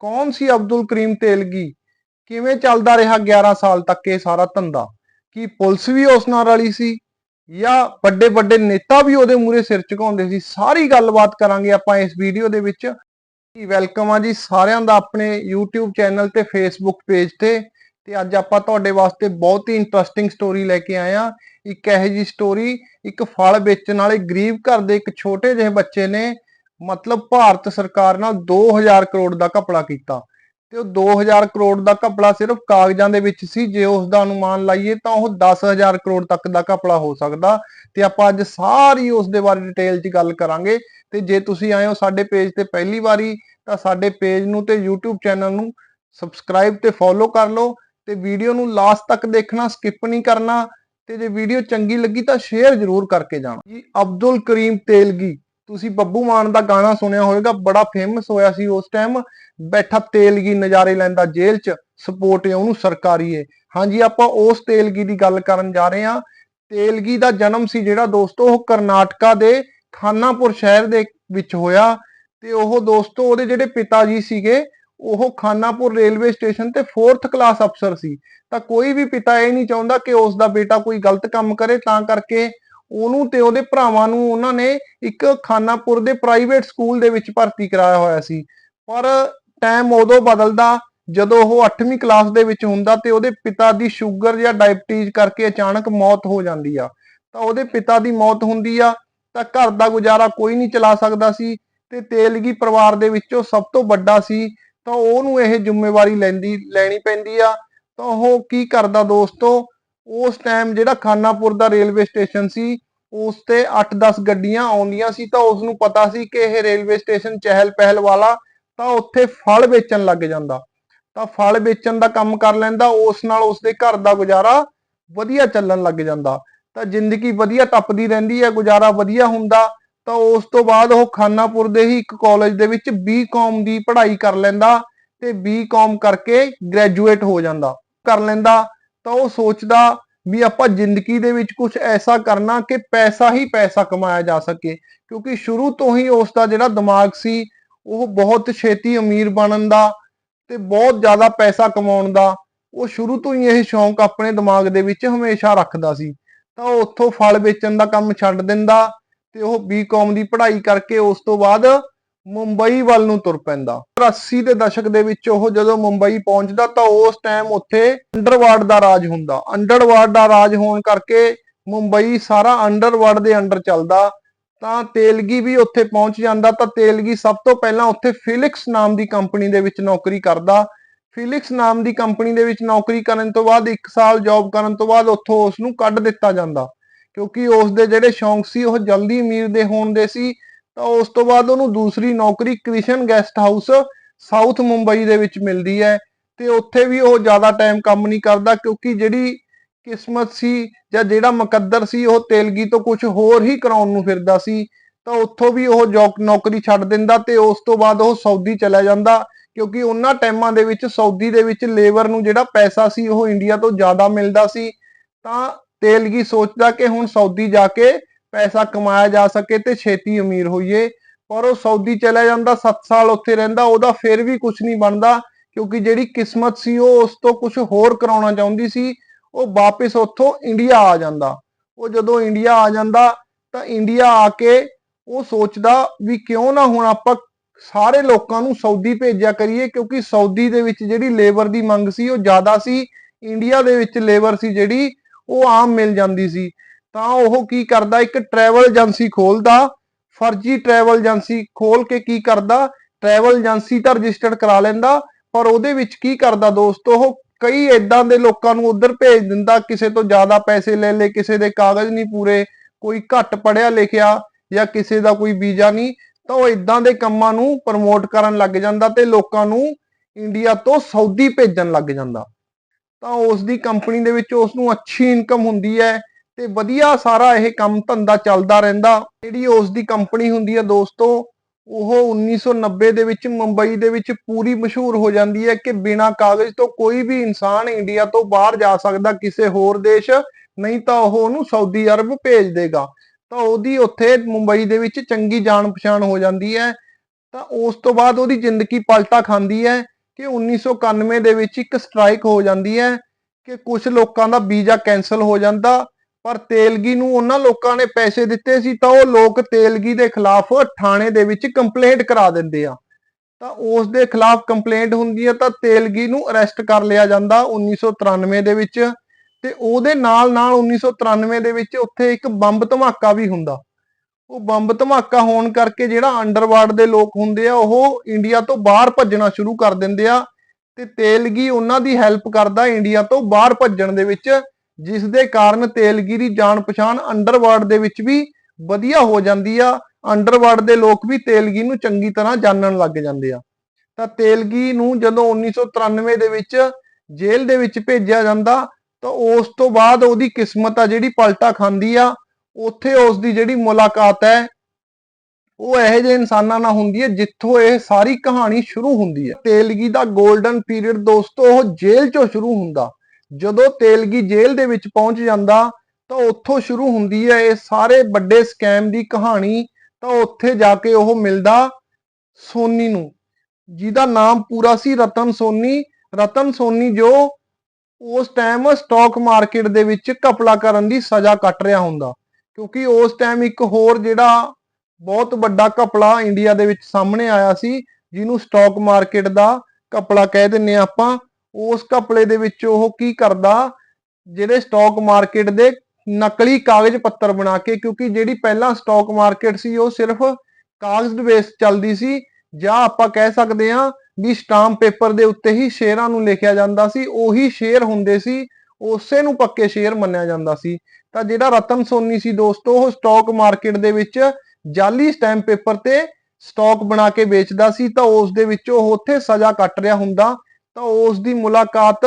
ਕੌਣ ਸੀ ਅਬਦੁਲ ਕਰੀਮ ਤੇਲਗੀ? ਕਿਵੇਂ ਚੱਲਦਾ ਰਿਹਾ 11 ਸਾਲ ਤੱਕ ਇਹ ਸਾਰਾ ਧੰਦਾ? ਕੀ ਪੁਲਿਸ ਵੀ ਉਸ ਨਾਲ ਰਲੀ ਸੀ? ਜਾਂ ਵੱਡੇ ਵੱਡੇ ਨੇਤਾ ਵੀ ਉਹਦੇ ਮੂਰੇ ਸਿਰ ਝੁਕਾਉਂਦੇ ਸੀ? ਸਾਰੀ ਗੱਲਬਾਤ ਕਰਾਂਗੇ ਆਪਾਂ ਇਸ ਵੀਡੀਓ ਦੇ ਵਿੱਚ। ਵੈਲਕਮ ਆ ਜੀ ਸਾਰਿਆਂ ਦਾ ਆਪਣੇ YouTube ਚੈਨਲ ਤੇ Facebook ਪੇਜ ਤੇ। ਤੇ ਅੱਜ ਆਪਾਂ ਤੁਹਾਡੇ ਵਾਸਤੇ ਬਹੁਤ ਹੀ ਇੰਟਰਸਟਿੰਗ ਸਟੋਰੀ ਲੈ ਕੇ ਆਏ ਆ ਇੱਕ ਇਹੋ ਜੀ ਸਟੋਰੀ ਇੱਕ ਫਲ ਵੇਚਣ ਵਾਲੇ ਗਰੀਬ ਘਰ ਦੇ ਇੱਕ ਛੋਟੇ ਜਿਹੇ ਬੱਚੇ ਨੇ। ਮਤਲਬ ਭਾਰਤ ਸਰਕਾਰ ਨਾਲ 2000 ਕਰੋੜ ਦਾ ਘਪਲਾ ਕੀਤਾ ਤੇ ਉਹ 2000 ਕਰੋੜ ਦਾ ਘਪਲਾ ਸਿਰਫ ਕਾਗਜ਼ਾਂ ਦੇ ਵਿੱਚ ਸੀ, ਜੇ ਉਸ ਦਾ ਅਨੁਮਾਨ ਲਾਈਏ ਤਾਂ ਉਹ 10000 ਕਰੋੜ ਤੱਕ ਦਾ ਘਪਲਾ ਹੋ ਸਕਦਾ ਤੇ ਆਪਾਂ ਅੱਜ ਸਾਰੀ ਉਸ ਦੇ ਬਾਰੇ ਡਿਟੇਲ 'ਚ ਗੱਲ ਕਰਾਂਗੇ ਤੇ ਜੇ ਤੁਸੀਂ ਆਏ ਹੋ ਸਾਡੇ ਪੇਜ ਤੇ ਪਹਿਲੀ ਵਾਰੀ ਤਾਂ ਸਾਡੇ ਪੇਜ ਨੂੰ ਤੇ YouTube ਚੈਨਲ ਨੂੰ ਸਬਸਕ੍ਰਾਈਬ ਤੇ ਫੋਲੋ ਕਰ ਲਓ ਤੇ ਵੀਡੀਓ ਨੂੰ ਲਾਸਟ ਤੱਕ ਦੇਖਣਾ ਸਕਿਪ ਨਹੀਂ ਕਰਨਾ ਤੇ ਜੇ ਵੀਡੀਓ ਚੰਗੀ ਲੱਗੀ ਤਾਂ ਸ਼ੇਅਰ ਜ਼ਰੂਰ ਕਰਕੇ ਜਾਣਾ। ਜੀ, ਅਬਦੁਲ ਕਰੀਮ ਤੇਲਗੀ। ਤੁਸੀਂ ਬੱਬੂ ਮਾਨ ਦਾ ਗਾਣਾ ਸੁਣਿਆ ਹੋਵੇਗਾ, ਬੜਾ ਫੇਮਸ ਹੋਇਆ ਸੀ ਉਸ ਟਾਈਮ ਬੈਠਾ ਤੇਲਗੀ ਨਜ਼ਾਰੇ ਲੈਂਦਾ ਜੇਲ੍ਹ 'ਚ ਸਪੋਰਟ ਉਹਨੂੰ ਸਰਕਾਰੀ ਹਾਂਜੀ, ਆਪਾਂ ਉਸ ਤੇਲਗੀ ਦੀ ਗੱਲ ਕਰਨ ਜਾ ਰਹੇ ਹਾਂ। ਤੇਲਗੀ ਦਾ ਜਨਮ ਸੀ ਜਿਹੜਾ ਦੋਸਤੋ, ਉਹ ਕਰਨਾਟਕਾ ਦੇ ਖਾਨਾਪੁਰ ਸ਼ਹਿਰ ਦੇ ਵਿੱਚ ਹੋਇਆ। ਤੇ ਉਹ ਦੋਸਤੋ, ਉਹਦੇ ਜਿਹੜੇ ਪਿਤਾ ਜੀ ਸੀਗੇ, ਉਹ ਖਾਨਾਪੁਰ ਰੇਲਵੇ ਸਟੇਸ਼ਨ ਤੇ 4th ਕਲਾਸ ਅਫਸਰ ਸੀ। ਤਾਂ ਕੋਈ ਵੀ ਪਿਤਾ ਇਹ ਨਹੀਂ ਚਾਹੁੰਦਾ ਕਿ ਉਸ ਦਾ ਬੇਟਾ ਕੋਈ ਗਲਤ ਕੰਮ ਕਰੇ, ਤਾਂ ਕਰਕੇ ਉਹਨੂੰ ਤੇ ਉਹਦੇ ਭਰਾਵਾਂ ਨੂੰ ਉਹਨਾਂ ਨੇ ਇੱਕ ਖਾਨਾਪੁਰ ਦੇ ਪ੍ਰਾਈਵੇਟ ਸਕੂਲ ਦੇ ਵਿੱਚ ਭਰਤੀ ਕਰਾਇਆ ਹੋਇਆ ਸੀ। ਪਰ ਟਾਈਮ ਉਦੋਂ ਬਦਲਦਾ ਜਦੋਂ ਉਹ 8ਵੀਂ ਕਲਾਸ ਦੇ ਵਿੱਚ ਹੁੰਦਾ ਤੇ ਉਹਦੇ ਪਿਤਾ ਦੀ ਸ਼ੂਗਰ ਜਾਂ ਡਾਇਬਟੀਜ਼ ਕਰਕੇ ਅਚਾਨਕ ਮੌਤ ਹੋ ਜਾਂਦੀ ਆ। ਤਾਂ ਉਹਦੇ ਪਿਤਾ ਦੀ ਮੌਤ ਹੁੰਦੀ ਆ, ਤਾਂ ਘਰ ਦਾ ਗੁਜ਼ਾਰਾ ਕੋਈ ਨਹੀਂ ਚਲਾ ਸਕਦਾ ਸੀ ਤੇ ਤੇਲਗੀ ਪਰਿਵਾਰ ਦੇ ਵਿੱਚੋਂ ਸਭ ਤੋਂ ਵੱਡਾ ਸੀ, ਤਾਂ ਉਹਨੂੰ ਇਹ ਜ਼ਿੰਮੇਵਾਰੀ ਲੈਂਦੀ, ਲੈਣੀ ਪੈਂਦੀ ਆ। ਤਾਂ ਉਹ ਕੀ ਕਰਦਾ ਦੋਸਤੋ ਉਸ ਟਾਈਮ ਜਿਹੜਾ ਖਾਨਾਪੁਰ ਦਾ ਰੇਲਵੇ ਸਟੇਸ਼ਨ ਸੀ, ਉਸ ਤੇ 8-10 ਗੱਡੀਆਂ ਆਉਂਦੀਆਂ ਸੀ, ਤਾਂ ਉਸ ਨੂੰ ਪਤਾ ਸੀ ਕਿ ਇਹ ਰੇਲਵੇ ਸਟੇਸ਼ਨ ਚਹਿਲ ਪਹਿਲ ਵਾਲਾ, ਤਾਂ ਉੱਥੇ ਫਲ ਵੇਚਣ ਲੱਗ ਜਾਂਦਾ। ਤਾਂ ਫਲ ਵੇਚਣ ਦਾ ਕੰਮ ਕਰ ਲੈਂਦਾ, ਉਸ ਨਾਲ ਉਸਦੇ ਘਰ ਦਾ ਗੁਜ਼ਾਰਾ ਵਧੀਆ ਚੱਲਣ ਲੱਗ ਜਾਂਦਾ। ਤਾਂ ਜ਼ਿੰਦਗੀ ਵਧੀਆ ਟੱਪਦੀ ਰਹਿੰਦੀ ਹੈ, ਗੁਜ਼ਾਰਾ ਵਧੀਆ ਹੁੰਦਾ, ਤਾਂ ਉਸ ਤੋਂ ਬਾਅਦ ਉਹ ਖਾਨਾਪੁਰ ਦੇ ਹੀ ਇੱਕ ਕਾਲਜ ਦੇ ਵਿੱਚ ਬੀਕਾਮ ਦੀ ਪੜ੍ਹਾਈ ਕਰ ਲੈਂਦਾ ਤੇ ਬੀਕਾਮ ਕਰਕੇ ਗ੍ਰੈਜੂਏਟ ਹੋ ਜਾਂਦਾ। ਕਰ ਲੈਂਦਾ, ਤਾਂ ਉਹ ਸੋਚਦਾ ਵੀ ਆਪਾਂ ਜ਼ਿੰਦਗੀ ਦੇ ਵਿੱਚ ਕੁਝ ਐਸਾ ਕਰਨਾ ਕਿ ਪੈਸਾ ਹੀ ਪੈਸਾ ਕਮਾਇਆ ਜਾ ਸਕੇ। ਕਿਉਂਕਿ ਸ਼ੁਰੂ ਤੋਂ ਹੀ ਉਸ ਦਾ ਜਿਹੜਾ ਦਿਮਾਗ ਸੀ, ਉਹ ਬਹੁਤ ਛੇਤੀ ਅਮੀਰ ਬਣਨ ਦਾ ਤੇ ਬਹੁਤ ਜ਼ਿਆਦਾ ਪੈਸਾ ਕਮਾਉਣ ਦਾ, ਉਹ ਸ਼ੁਰੂ ਤੋਂ ਹੀ ਇਹ ਸ਼ੌਂਕ ਆਪਣੇ ਦਿਮਾਗ ਦੇ ਵਿੱਚ ਹਮੇਸ਼ਾ ਰੱਖਦਾ ਸੀ। ਤਾਂ ਉਹ ਉੱਥੋਂ ਫਲ ਵੇਚਣ ਦਾ ਕੰਮ ਛੱਡ ਦਿੰਦਾ ਤੇ ਉਹ ਬੀਕਾਮ ਦੀ ਪੜ੍ਹਾਈ ਕਰਕੇ ਉਸ ਤੋਂ ਬਾਅਦ ਮੁੰਬਈ ਵੱਲ ਨੂੰ ਤੁਰ ਪੈਂਦਾ। 80 ਦੇ ਦਸ਼ਕ ਦੇ ਵਿੱਚ ਉਹ ਜਦੋਂ ਮੁੰਬਈ ਪਹੁੰਚਦਾ ਤਾਂ ਉਸ ਟਾਈਮ ਉੱਥੇ ਅੰਡਰਵਰਲਡ ਦਾ ਰਾਜ ਹੁੰਦਾ। ਅੰਡਰਵਰਲਡ ਦਾ ਰਾਜ ਹੋਣ ਕਰਕੇ ਮੁੰਬਈ ਸਾਰਾ ਅੰਡਰਵਰਲਡ ਦੇ ਅੰਡਰ ਚੱਲਦਾ। ਤਾਂ ਤੇਲਗੀ ਵੀ ਉੱਥੇ ਪਹੁੰਚ ਜਾਂਦਾ। ਤਾਂ ਤੇਲਗੀ ਸਭ ਤੋਂ ਪਹਿਲਾਂ ਉੱਥੇ ਫਿਲਿਕਸ ਨਾਮ ਦੀ ਕੰਪਨੀ ਦੇ ਵਿੱਚ ਨੌਕਰੀ ਕਰਦਾ। ਫਿਲਿਕਸ ਨਾਮ ਦੀ ਕੰਪਨੀ ਦੇ ਵਿੱਚ ਨੌਕਰੀ ਕਰਨ ਤੋਂ ਬਾਅਦ 1 ਸਾਲ ਜੌਬ ਕਰਨ ਤੋਂ ਬਾਅਦ ਉੱਥੋਂ ਉਸ ਨੂੰ ਕੱਢ ਦਿੱਤਾ ਜਾਂਦਾ। ਕਿਉਂਕਿ ਉਸ ਦੇ ਜਿਹੜੇ ਸ਼ੌਂਕ ਸੀ, ਉਹ ਜਲਦੀ ਅਮੀਰ ਦੇ ਹੋਣ ਦੇ ਸੀ। ਤਾਂ ਉਸ ਤੋਂ ਬਾਅਦ ਉਹਨੂੰ ਦੂਸਰੀ ਨੌਕਰੀ Krishna guest house, south Mumbai ਦੇ ਵਿੱਚ ਮਿਲਦੀ ਹੈ ਤੇ ਉੱਥੇ ਵੀ ਉਹ ਜ਼ਿਆਦਾ ਟਾਈਮ ਕੰਮ ਨਹੀਂ ਕਰਦਾ ਕਿਉਂਕਿ ਜਿਹੜੀ ਕਿਸਮਤ ਸੀ ਜਾਂ ਜਿਹੜਾ ਮੁਕੱਦਰ ਸੀ ਉਹ ਤੇਲਗੀ ਤੋਂ ਕੁਝ ਹੋਰ ਹੀ ਕਰਾਉਣ ਨੂੰ ਫਿਰਦਾ ਸੀ, ਤਾਂ ਉੱਥੋਂ ਵੀ ਉਹ ਜੌਕ ਨੌਕਰੀ ਛੱਡ ਦਿੰਦਾ ਤੇ ਉਸ ਤੋਂ ਬਾਅਦ ਉਹ ਸਾਊਦੀ ਚਲਾ ਜਾਂਦਾ ਕਿਉਂਕਿ ਉਹਨਾਂ ਟਾਈਮਾਂ ਦੇ ਵਿੱਚ ਸਾਊਦੀ ਦੇ ਵਿੱਚ ਲੇਬਰ ਨੂੰ ਜਿਹੜਾ ਪੈਸਾ ਸੀ ਉਹ ਇੰਡੀਆ ਤੋਂ ਜ਼ਿਆਦਾ ਮਿਲਦਾ ਸੀ, ਤਾਂ ਤੇਲਗੀ ਸੋਚਦਾ ਕਿ ਹੁਣ ਸਾਊਦੀ ਜਾ ਕੇ ਪੈਸਾ ਕਮਾਇਆ ਜਾ ਸਕੇ ਤੇ ਛੇਤੀ ਅਮੀਰ ਹੋਈਏ। ਪਰ ਉਹ ਸਾਊਦੀ ਚਲਾ ਜਾਂਦਾ 7 ਸਾਲ ਉੱਥੇ ਰਹਿੰਦਾ, ਉਹਦਾ ਫਿਰ ਵੀ ਕੁਝ ਨਹੀਂ ਬਣਦਾ, ਕਿਉਂਕਿ ਜਿਹੜੀ ਕਿਸਮਤ ਸੀ ਉਹ ਉਸ ਤੋਂ ਕੁਝ ਹੋਰ ਕਰਾਉਣਾ ਚਾਹੁੰਦੀ ਸੀ, ਉਹ ਵਾਪਸ ਉੱਥੋਂ ਇੰਡੀਆ ਆ ਜਾਂਦਾ। ਉਹ ਜਦੋਂ ਇੰਡੀਆ ਆ ਜਾਂਦਾ, ਤਾਂ ਇੰਡੀਆ ਆ ਕੇ ਉਹ ਸੋਚਦਾ ਵੀ ਕਿਉਂ ਨਾ ਹੁਣ ਆਪਾਂ ਸਾਰੇ ਲੋਕਾਂ ਨੂੰ ਸਾਊਦੀ ਭੇਜਿਆ ਕਰੀਏ, ਕਿਉਂਕਿ ਸਾਊਦੀ ਦੇ ਵਿੱਚ ਜਿਹੜੀ ਲੇਬਰ ਦੀ ਮੰਗ ਸੀ ਉਹ ਜ਼ਿਆਦਾ ਸੀ, ਇੰਡੀਆ ਦੇ ਵਿੱਚ ਲੇਬਰ ਸੀ ਜਿਹੜੀ, ਉਹ ਆਮ ਮਿਲ ਜਾਂਦੀ ਸੀ। ਤਾਂ ਉਹ ਕੀ ਕਰਦਾ? ਇੱਕ ਟਰੈਵਲ ਏਜੰਸੀ ਖੋਲਦਾ। ਫਰਜ਼ੀ ਟਰੈਵਲ ਏਜੰਸੀ ਖੋਲ ਕੇ ਕੀ ਕਰਦਾ? ਟਰੈਵਲ ਏਜੰਸੀ ਤਾਂ ਰਜਿਸਟਰਡ ਕਰਾ ਲੈਂਦਾ, ਪਰ ਉਹਦੇ ਵਿੱਚ ਕੀ ਕਰਦਾ ਦੋਸਤੋ? ਉਹ ਕਈ ਇਦਾਂ ਦੇ ਲੋਕਾਂ ਨੂੰ ਉਧਰ ਭੇਜ ਦਿੰਦਾ, ਕਿਸੇ ਤੋਂ ਜ਼ਿਆਦਾ ਪੈਸੇ ਲੈ ਲੈ ਕਿਸੇ ਦੇ ਕਾਗਜ਼ ਨਹੀਂ ਪੂਰੇ, ਕੋਈ ਘੱਟ ਪੜਿਆ ਲਿਖਿਆ ਜਾਂ ਕਿਸੇ ਦਾ ਕੋਈ ਵੀਜ਼ਾ ਨਹੀਂ, ਤਾਂ ਉਹ ਇਦਾਂ ਦੇ ਕੰਮਾਂ ਨੂੰ ਪ੍ਰਮੋਟ ਕਰਨ ਲੱਗ ਜਾਂਦਾ ਤੇ ਲੋਕਾਂ ਨੂੰ ਇੰਡੀਆ ਤੋਂ ਸਾਊਦੀ ਭੇਜਣ ਲੱਗ ਜਾਂਦਾ। ਤਾਂ ਉਸ ਦੀ ਕੰਪਨੀ ਦੇ ਵਿੱਚ ਉਸ ਨੂੰ ਅੱਛੀ ਇਨਕਮ ਹੁੰਦੀ ਹੈ। ਤੇ ਵਧੀਆ ਸਾਰਾ ਇਹ ਕੰਮ ਧੰਦਾ ਚੱਲਦਾ ਰਹਿੰਦਾ। ਜਿਹੜੀ ਉਸ ਦੀ ਕੰਪਨੀ ਹੁੰਦੀ ਹੈ ਦੋਸਤੋ, ਉਹ 1990 ਦੇ ਵਿੱਚ ਮੁੰਬਈ ਦੇ ਵਿੱਚ ਪੂਰੀ ਮਸ਼ਹੂਰ ਹੋ ਜਾਂਦੀ ਹੈ ਕਿ ਬਿਨਾਂ ਕਾਗਜ਼ ਤੋਂ ਕੋਈ ਵੀ ਇਨਸਾਨ ਇੰਡੀਆ ਤੋਂ ਬਾਹਰ ਜਾ ਸਕਦਾ, ਕਿਸੇ ਹੋਰ ਦੇਸ਼, ਨਹੀਂ ਤਾਂ ਉਹ ਉਹਨੂੰ ਸਾਊਦੀ ਅਰਬ ਭੇਜ ਦੇਗਾ। ਤਾਂ ਉਹਦੀ ਉੱਥੇ ਮੁੰਬਈ ਦੇ ਵਿੱਚ ਚੰਗੀ ਜਾਣ ਪਛਾਣ ਹੋ ਜਾਂਦੀ ਹੈ। ਤਾਂ ਉਸ ਤੋਂ ਬਾਅਦ ਉਹਦੀ ਜ਼ਿੰਦਗੀ ਪਲਟਾ ਖਾਂਦੀ ਹੈ ਕਿ 1991 ਦੇ ਵਿੱਚ ਇੱਕ ਸਟ੍ਰਾਈਕ ਹੋ ਜਾਂਦੀ ਹੈ ਕਿ ਕੁਝ ਲੋਕਾਂ ਦਾ ਵੀਜ਼ਾ ਕੈਨਸਲ ਹੋ ਜਾਂਦਾ ਪਰ ਤੇਲਗੀ ਨੂੰ ਉਹਨਾਂ ਲੋਕਾਂ ਨੇ ਪੈਸੇ ਦਿੱਤੇ ਸੀ ਤਾਂ ਉਹ ਲੋਕ ਤੇਲਗੀ ਦੇ ਖਿਲਾਫ ਥਾਣੇ ਦੇ ਵਿੱਚ ਕੰਪਲੇਂਟ ਕਰਾ ਦਿੰਦੇ ਆ। ਤਾਂ ਉਸ ਦੇ ਖਿਲਾਫ ਕੰਪਲੇਂਟ ਹੁੰਦੀ ਹੈ ਤਾਂ ਤੇਲਗੀ ਨੂੰ ਅਰੈਸਟ ਕਰ ਲਿਆ ਜਾਂਦਾ 1993 ਦੇ ਵਿੱਚ ਤੇ ਉਹਦੇ ਨਾਲ ਨਾਲ 1993 ਦੇ ਵਿੱਚ ਉੱਥੇ ਇੱਕ ਬੰਬ ਧਮਾਕਾ ਵੀ ਹੁੰਦਾ। ਉਹ ਬੰਬ ਧਮਾਕਾ ਹੋਣ ਕਰਕੇ ਜਿਹੜਾ ਅੰਡਰਵਰਲਡ ਦੇ ਲੋਕ ਹੁੰਦੇ ਆ ਉਹ ਇੰਡੀਆ ਤੋਂ ਬਾਹਰ ਭੱਜਣਾ ਸ਼ੁਰੂ ਕਰ ਦਿੰਦੇ ਆ ਤੇ ਤੇਲਗੀ ਉਹਨਾਂ ਦੀ ਹੈਲਪ ਕਰਦਾ ਇੰਡੀਆ ਤੋਂ ਬਾਹਰ ਭੱਜਣ ਦੇ ਵਿੱਚ ਜਿਸ ਦੇ ਕਾਰਨ ਤੇਲਗੀ ਦੀ ਜਾਣ ਪਛਾਣ ਅੰਡਰਵਰਲਡ ਦੇ ਵਿੱਚ ਵੀ ਵਧੀਆ ਹੋ ਜਾਂਦੀ ਆ ਅੰਡਰਵਰਲਡ ਦੇ ਲੋਕ ਵੀ ਤੇਲਗੀ ਨੂੰ ਚੰਗੀ ਤਰ੍ਹਾਂ ਜਾਣਨ ਲੱਗ ਜਾਂਦੇ ਆ। ਤਾਂ ਤੇਲਗੀ ਨੂੰ ਜਦੋਂ 1993 ਦੇ ਵਿੱਚ ਜੇਲ੍ਹ ਦੇ ਵਿੱਚ ਭੇਜਿਆ ਜਾਂਦਾ, ਤਾਂ ਉਸ ਤੋਂ ਬਾਅਦ ਉਹਦੀ ਕਿਸਮਤ ਆ ਜਿਹੜੀ ਪਲਟਾ ਖਾਂਦੀ ਆ, ਉੱਥੇ ਉਸ ਦੀ ਜਿਹੜੀ ਮੁਲਾਕਾਤ ਹੈ, ਉਹ ਇਹੋ ਜਿਹੇ ਇਨਸਾਨਾਂ ਨਾਲ ਹੁੰਦੀ ਹੈ ਜਿੱਥੋਂ ਇਹ ਸਾਰੀ ਕਹਾਣੀ ਸ਼ੁਰੂ ਹੁੰਦੀ ਹੈ। ਤੇਲਗੀ ਦਾ 골ਡਨ ਪੀਰੀਅਡ ਦੋਸਤੋ, ਉਹ ਜੇਲ੍ਹ ਚੋਂ ਸ਼ੁਰੂ ਹੁੰਦਾ। ਜਦੋਂ ਤੇਲਗੀ ਜੇਲ੍ਹ ਦੇ ਵਿੱਚ ਪਹੁੰਚ ਜਾਂਦਾ, ਤਾਂ ਉੱਥੋਂ ਸ਼ੁਰੂ ਹੁੰਦੀ ਹੈ ਇਹ ਸਾਰੇ ਵੱਡੇ ਸਕੈਮ ਦੀ ਕਹਾਣੀ, ਤਾਂ ਉੱਥੇ ਜਾ ਕੇ ਉਹ ਮਿਲਦਾ ਸੋਨੀ ਨੂੰ, ਜਿਹਦਾ ਨਾਮ ਪੂਰਾ ਸੀ ਰਤਨ ਸੋਨੀ। ਰਤਨ ਸੋਨੀ ਜੋ ਉਸ ਟਾਈਮ ਸਟਾਕ ਮਾਰਕੀਟ ਦੇ ਵਿੱਚ ਘਪਲਾ ਕਰਨ ਦੀ ਸਜ਼ਾ ਕੱਟ ਰਿਹਾ ਹੁੰਦਾ, ਕਿਉਂਕਿ ਉਸ ਟਾਈਮ ਇੱਕ ਹੋਰ ਜਿਹੜਾ ਬਹੁਤ ਵੱਡਾ ਘਪਲਾ ਇੰਡੀਆ ਦੇ ਵਿੱਚ ਸਾਹਮਣੇ ਆਇਆ ਸੀ, ਜਿਹਨੂੰ ਸਟਾਕ ਮਾਰਕੀਟ ਦਾ ਘਪਲਾ ਕਹਿ ਦਿੰਨੇ ਆ ਆਪਾਂ ਉਸ ਘਪਲੇ ਦੇ ਵਿੱਚ ਉਹ ਕੀ ਕਰਦਾ, ਜਿਹੜੇ ਸਟਾਕ ਮਾਰਕੀਟ ਦੇ ਨਕਲੀ ਕਾਗਜ਼ ਪੱਤਰ ਬਣਾ ਕੇ, ਕਿਉਂਕਿ ਜਿਹੜੀ ਪਹਿਲਾਂ ਸਟਾਕ ਮਾਰਕੀਟ ਸੀ, ਉਹ ਸਿਰਫ ਕਾਗਜ਼ ਬੇਸ ਚੱਲਦੀ ਸੀ, ਜਾਂ ਆਪਾਂ ਕਹਿ ਸਕਦੇ ਹਾਂ ਵੀ ਸਟਾਂਪ ਪੇਪਰ ਦੇ ਉੱਤੇ ਹੀ ਸ਼ੇਅਰਾਂ ਨੂੰ ਲਿਖਿਆ ਜਾਂਦਾ ਸੀ, ਉਹੀ ਸ਼ੇਅਰ ਹੁੰਦੇ ਸੀ, ਉਸੇ ਨੂੰ ਪੱਕੇ ਸ਼ੇਅਰ ਮੰਨਿਆ ਜਾਂਦਾ ਸੀ। ਤਾਂ ਜਿਹੜਾ ਰਤਨ ਸੋਨੀ ਸੀ ਦੋਸਤੋ, ਉਹ ਸਟਾਕ ਮਾਰਕੀਟ ਦੇ ਵਿੱਚ ਜਾਲੀ ਸਟੈਂਪ ਪੇਪਰ ਤੇ ਸਟਾਕ ਬਣਾ ਕੇ ਵੇਚਦਾ ਸੀ, ਤਾਂ ਉਸ ਦੇ ਵਿੱਚ ਉਹ ਉੱਥੇ ਸਜ਼ਾ ਕੱਟ ਰਿਹਾ ਹੁੰਦਾ ਤਾਂ ਉਸ ਦੀ ਮੁਲਾਕਾਤ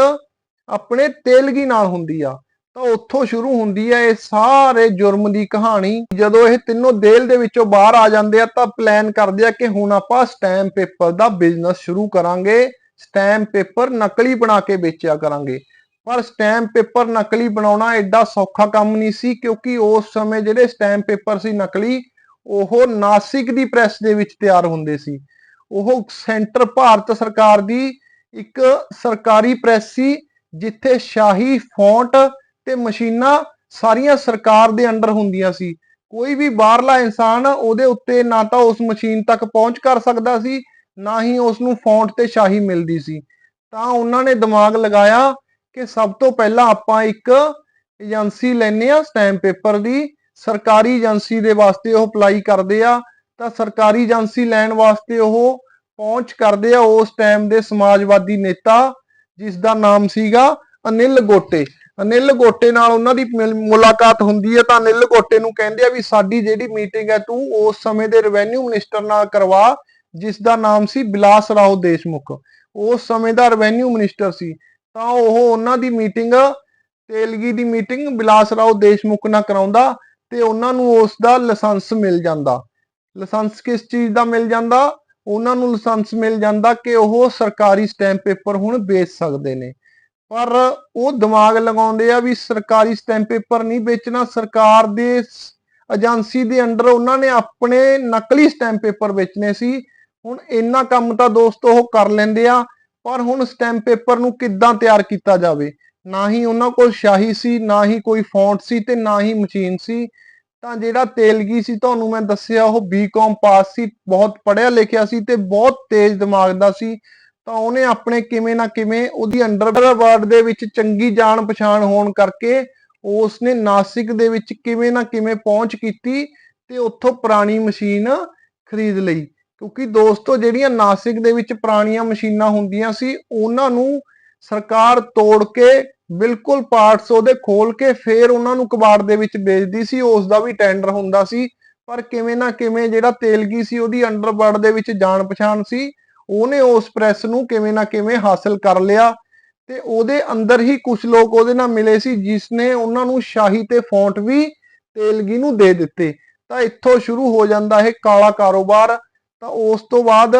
ਆਪਣੇ ਤੇਲਗੀ ਨਾਲ ਹੁੰਦੀ ਆ। ਤਾਂ ਉੱਥੋਂ ਸ਼ੁਰੂ ਹੁੰਦੀ ਹੈ ਇਹ ਸਾਰੇ ਜੁਰਮ ਦੀ ਕਹਾਣੀ। ਜਦੋਂ ਇਹ ਤਿੰਨੋਂ ਦੇਲ ਦੇ ਵਿੱਚੋਂ ਬਾਹਰ ਆ ਜਾਂਦੇ ਆ ਤਾਂ ਪਲਾਨ ਕਰਦੇ ਆ ਕਿ ਹੁਣ ਆਪਾਂ ਸਟੈਂਪ ਪੇਪਰ ਦਾ ਬਿਜ਼ਨਸ ਸ਼ੁਰੂ ਕਰਾਂਗੇ। ਸਟੈਂਪ ਪੇਪਰ ਨਕਲੀ ਬਣਾ ਕੇ ਵੇਚਿਆ ਕਰਾਂਗੇ। ਪਰ ਸਟੈਂਪ ਪੇਪਰ ਨਕਲੀ ਬਣਾਉਣਾ ਐਡਾ ਸੌਖਾ ਕੰਮ ਨਹੀਂ ਸੀ ਕਿਉਂਕਿ ਉਸ ਸਮੇਂ ਜਿਹੜੇ ਸਟੈਂਪ ਪੇਪਰ ਸੀ ਨਕਲੀ, ਉਹ ਨਾਸਿਕ ਦੀ ਪ੍ਰੈਸ ਦੇ ਵਿੱਚ ਤਿਆਰ ਹੁੰਦੇ ਸੀ। ਉਹ ਸੈਂਟਰ ਭਾਰਤ ਸਰਕਾਰ ਦੀ ਇੱਕ ਸਰਕਾਰੀ ਪ੍ਰੈਸ ਸੀ, ਜਿੱਥੇ ਸ਼ਾਹੀ ਫੌਂਟ ਤੇ ਮਸ਼ੀਨਾਂ ਸਾਰੀਆਂ ਸਰਕਾਰ ਦੇ ਅੰਡਰ ਹੁੰਦੀਆਂ ਸੀ। ਕੋਈ ਵੀ ਬਾਹਰਲਾ ਇਨਸਾਨ ਉਹਦੇ ਉੱਤੇ ਨਾ ਤਾਂ ਉਸ ਮਸ਼ੀਨ ਤੱਕ ਪਹੁੰਚ ਕਰ ਸਕਦਾ ਸੀ, ਨਾ ਹੀ ਉਸ ਨੂੰ ਫੌਂਟ ਤੇ ਸ਼ਾਹੀ ਮਿਲਦੀ ਸੀ। ਤਾਂ ਉਹਨਾਂ ਨੇ ਦਿਮਾਗ ਲਗਾਇਆ ਕਿ ਸਭ ਤੋਂ ਪਹਿਲਾਂ ਆਪਾਂ ਇੱਕ ਏਜੰਸੀ ਲੈਨੇ ਆ ਸਟੈਂਪ ਪੇਪਰ ਦੀ। ਸਰਕਾਰੀ ਏਜੰਸੀ ਦੇ ਵਾਸਤੇ ਉਹ ਅਪਲਾਈ ਕਰਦੇ ਆ, ਤਾਂ ਸਰਕਾਰੀ ਏਜੰਸੀ ਲੈਣ ਵਾਸਤੇ ਉਹ ਪਹੁੰਚ ਕਰਦੇ ਆ ਉਸ ਟਾਈਮ ਦੇ ਸਮਾਜਵਾਦੀ ਨੇਤਾ, ਜਿਸ ਦਾ ਨਾਮ ਸੀਗਾ ਅਨਿਲ ਗੋਟੇ। ਅਨਿਲ ਗੋਟੇ ਨਾਲ ਉਹਨਾਂ ਦੀ ਮਿਲ- ਮੁਲਾਕਾਤ ਹੁੰਦੀ ਹੈ ਤਾਂ ਅਨਿਲ ਗੋਟੇ ਨੂੰ ਕਹਿੰਦੇ ਆ ਵੀ ਸਾਡੀ ਜਿਹੜੀ ਮੀਟਿੰਗ ਹੈ ਤੂੰ ਉਸ ਸਮੇਂ ਦੇ ਰੈਵਨਿਊ ਮਿਨਿਸਟਰ ਨਾਲ ਕਰਵਾ, ਜਿਸ ਦਾ ਨਾਮ ਸੀ ਬਿਲਾਸ ਰਾਓ ਦੇਸ਼ਮੁਖ। ਉਸ ਸਮੇਂ ਦਾ ਰੈਵਨਿਊ ਮਿਨਿਸਟਰ ਸੀ, ਤਾਂ ਉਹ ਉਹਨਾਂ ਦੀ ਮੀਟਿੰਗ ਤੇਲਗੀ ਦੀ ਮੀਟਿੰਗ ਬਿਲਾਸ ਰਾਓ ਦੇਸ਼ਮੁਖ ਨਾਲ ਕਰਾਉਂਦਾ ਤੇ ਉਹਨਾਂ ਨੂੰ ਉਸ ਦਾ ਲਾਇਸੈਂਸ ਮਿਲ ਜਾਂਦਾ। ਲਾਇਸੈਂਸ ਕਿਸ ਚੀਜ਼ ਦਾ ਮਿਲ ਜਾਂਦਾ? ਉਹਨਾਂ ਨੂੰ ਲਾਇਸੈਂਸ ਮਿਲ ਜਾਂਦਾ ਕਿ ਉਹ ਸਰਕਾਰੀ ਸਟੈਂਪ ਪੇਪਰ ਹੁਣ ਵੇਚ ਸਕਦੇ ਨੇ। ਪਰ ਉਹ ਦਿਮਾਗ ਲਗਾਉਂਦੇ ਆ ਵੀ ਸਰਕਾਰੀ ਸਟੈਂਪ ਪੇਪਰ ਨਹੀਂ ਵੇਚਣਾ। ਸਰਕਾਰ ਦੇ ਏਜੰਸੀ ਦੇ ਅੰਡਰ ਉਹਨਾਂ ਨੇ ਆਪਣੇ ਨਕਲੀ ਸਟੈਂਪ ਪੇਪਰ ਵੇਚਣੇ ਸੀ। ਹੁਣ ਇੰਨਾ ਕੰਮ ਤਾਂ ਦੋਸਤੋ ਉਹ ਕਰ ਲੈਂਦੇ ਆ, ਪਰ ਹੁਣ ਸਟੈਂਪ ਪੇਪਰ ਨੂੰ ਕਿੱਦਾਂ ਤਿਆਰ ਕੀਤਾ ਜਾਵੇ? ਨਾ ਹੀ ਉਹਨਾਂ ਕੋਲ ਸ਼ਾਹੀ ਸੀ, ਨਾ ਹੀ ਕੋਈ ਫੌਂਟ ਸੀ ਤੇ ਨਾ ਹੀ ਮਸ਼ੀਨ ਸੀ। ਤਾਂ ਜਿਹੜਾ ਤੇਲਗੀ ਸੀ ਤੁਹਾਨੂੰ ਮੈਂ ਦੱਸਿਆ, ਉਹ ਬੀਕਾਮ ਪਾਸ ਸੀ, ਬਹੁਤ ਪੜ੍ਹਿਆ ਲਿਖਿਆ ਸੀ ਤੇ ਬਹੁਤ ਤੇਜ਼ ਦਿਮਾਗ ਦਾ ਸੀ। ਤਾਂ ਉਹਨੇ ਆਪਣੇ ਕਿਵੇਂ ਨਾ ਕਿਵੇਂ ਉਹਦੀ ਅੰਡਰਵਰਲਡ ਦੇ ਵਿੱਚ ਚੰਗੀ ਜਾਣ ਪਛਾਣ ਹੋਣ ਕਰਕੇ ਉਸ ਨੇ ਨਾਸਿਕ ਦੇ ਵਿੱਚ ਕਿਵੇਂ ਨਾ ਕਿਵੇਂ ਪਹੁੰਚ ਕੀਤੀ ਤੇ ਉੱਥੋਂ ਪੁਰਾਣੀ ਮਸ਼ੀਨ ਖਰੀਦ ਲਈ। ਕਿਉਂਕਿ ਦੋਸਤੋ, ਜਿਹੜੀਆਂ ਨਾਸਿਕ ਦੇ ਵਿੱਚ ਪੁਰਾਣੀਆਂ ਮਸ਼ੀਨਾਂ ਹੁੰਦੀਆਂ ਸੀ, ਉਹਨਾਂ ਨੂੰ ਸਰਕਾਰ ਤੋੜ ਕੇ ਬਿਲਕੁਲ ਪਾਰਟਸ ਉਹਦੇ ਖੋਲ ਕੇ ਫੇਰ ਉਹਨਾਂ ਨੂੰ ਕਬਾੜ ਦੇ ਵਿੱਚ ਵੇਚਦੀ ਸੀ ਉਸ ਦਾ ਵੀ ਟੈਂਡਰ ਹੁੰਦਾ ਸੀ, ਪਰ ਕਿਵੇਂ ਨਾ ਕਿਵੇਂ ਜਿਹੜਾ ਤੇਲਗੀ ਸੀ, ਉਹਦੀ ਅੰਡਰਵਰਲਡ ਦੇ ਵਿੱਚ ਜਾਣ ਪਛਾਣ ਸੀ, ਉਹਨੇ ਉਸ ਪ੍ਰੈਸ ਨੂੰ ਕਿਵੇਂ ਨਾ ਕਿਵੇਂ ਹਾਸਲ ਕਰ ਲਿਆ ਤੇ ਉਹਦੇ ਅੰਦਰ ਹੀ ਕੁਝ ਲੋਕ ਉਹਦੇ ਨਾਲ ਮਿਲੇ ਸੀ ਜਿਸ ਨੇ ਉਹਨਾਂ ਨੂੰ ਸ਼ਾਹੀ ਤੇ ਫੌਂਟ ਵੀ ਤੇਲਗੀ ਨੂੰ ਦੇ ਦਿੱਤੇ। ਤਾਂ ਇੱਥੋਂ ਸ਼ੁਰੂ ਹੋ ਜਾਂਦਾ ਇਹ ਕਾਲਾ ਕਾਰੋਬਾਰ। ਤਾਂ ਉਸ ਤੋਂ ਬਾਅਦ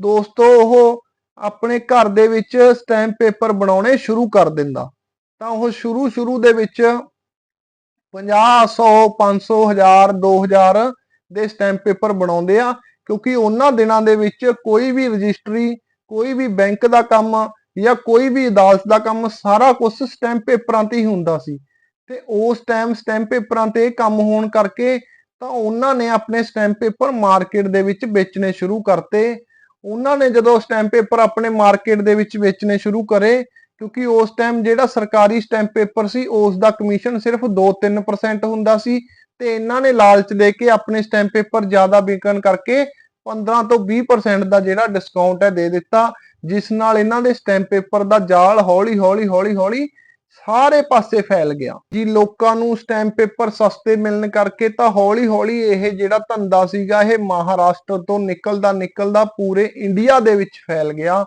ਦੋਸਤੋ ਉਹ ਆਪਣੇ ਘਰ ਦੇ ਵਿੱਚ ਸਟੈਂਪ ਪੇਪਰ ਬਣਾਉਣੇ ਸ਼ੁਰੂ ਕਰ ਦਿੰਦਾ। ਤਾਂ ਉਹ ਸ਼ੁਰੂ ਸ਼ੁਰੂ ਦੇ ਵਿੱਚ 50 100 500 1000 2000 ਦੇ ਸਟੈਂਪ ਪੇਪਰ ਬਣਾਉਂਦੇ ਆ, ਕਿਉਂਕਿ ਉਹਨਾਂ ਦਿਨਾਂ ਦੇ ਵਿੱਚ ਕੋਈ ਵੀ ਰਜਿਸਟਰੀ, ਕੋਈ ਵੀ ਬੈਂਕ ਦਾ ਕੰਮ ਜਾਂ ਕੋਈ ਵੀ ਅਦਾਲਤ ਦਾ ਕੰਮ ਸਾਰਾ ਕੁਝ ਸਟੈਂਪ ਪੇਪਰਾਂ ਤੇ ਹੀ ਹੁੰਦਾ ਸੀ। ਤੇ ਉਸ ਟਾਈਮ ਸਟੈਂਪ ਪੇਪਰਾਂ ਤੇ ਕੰਮ ਹੋਣ ਕਰਕੇ ਤਾਂ ਉਹਨਾਂ ਨੇ ਆਪਣੇ ਸਟੈਂਪ ਪੇਪਰ ਮਾਰਕੀਟ ਦੇ ਵਿੱਚ ਵੇਚਣੇ ਸ਼ੁਰੂ ਕਰਤੇ। ਉਹਨਾਂ ਨੇ ਜਦੋਂ ਸਟੈਂਪ ਪੇਪਰ ਆਪਣੇ ਮਾਰਕੀਟ ਦੇ ਵਿੱਚ ਵੇਚਣੇ ਸ਼ੁਰੂ ਕਰੇ, ਕਿਉਂਕਿ ਉਸ ਟਾਈਮ ਜਿਹੜਾ ਸਰਕਾਰੀ ਸਟੈਂਪ ਪੇਪਰ ਸੀ, ਉਸ ਦਾ ਕਮਿਸ਼ਨ ਸਿਰਫ 2-3% ਹੁੰਦਾ ਸੀ ਤੇ ਇਹਨਾਂ ਨੇ ਲਾਲਚ ਦੇ ਕੇ ਆਪਣੇ ਸਟੈਂਪ ਪੇਪਰ ਜ਼ਿਆਦਾ ਵਿਕਣ ਕਰਕੇ 15 ਤੋਂ 20% ਦਾ ਜਿਹੜਾ ਡਿਸਕਾਊਂਟ ਹੈ ਦੇ ਦਿੱਤਾ, ਜਿਸ ਨਾਲ ਇਹਨਾਂ ਦੇ ਸਟੈਂਪ ਪੇਪਰ ਦਾ ਜਾਲ ਹੌਲੀ ਹੌਲੀ ਹੌਲੀ ਹੌਲੀ ਸਾਰੇ ਪਾਸੇ ਫੈਲ ਗਿਆ। ਜੀ ਲੋਕਾਂ ਨੂੰ ਸਟੈਂਪ ਪੇਪਰ ਸਸਤੇ ਮਿਲਣ ਕਰਕੇ ਤਾਂ ਹੌਲੀ ਹੌਲੀ ਇਹ ਜਿਹੜਾ ਧੰਦਾ ਸੀਗਾ, ਇਹ ਮਹਾਰਾਸ਼ਟਰ ਤੋਂ ਨਿਕਲਦਾ ਨਿਕਲਦਾ ਪੂਰੇ ਇੰਡੀਆ ਦੇ ਵਿੱਚ ਫੈਲ ਗਿਆ।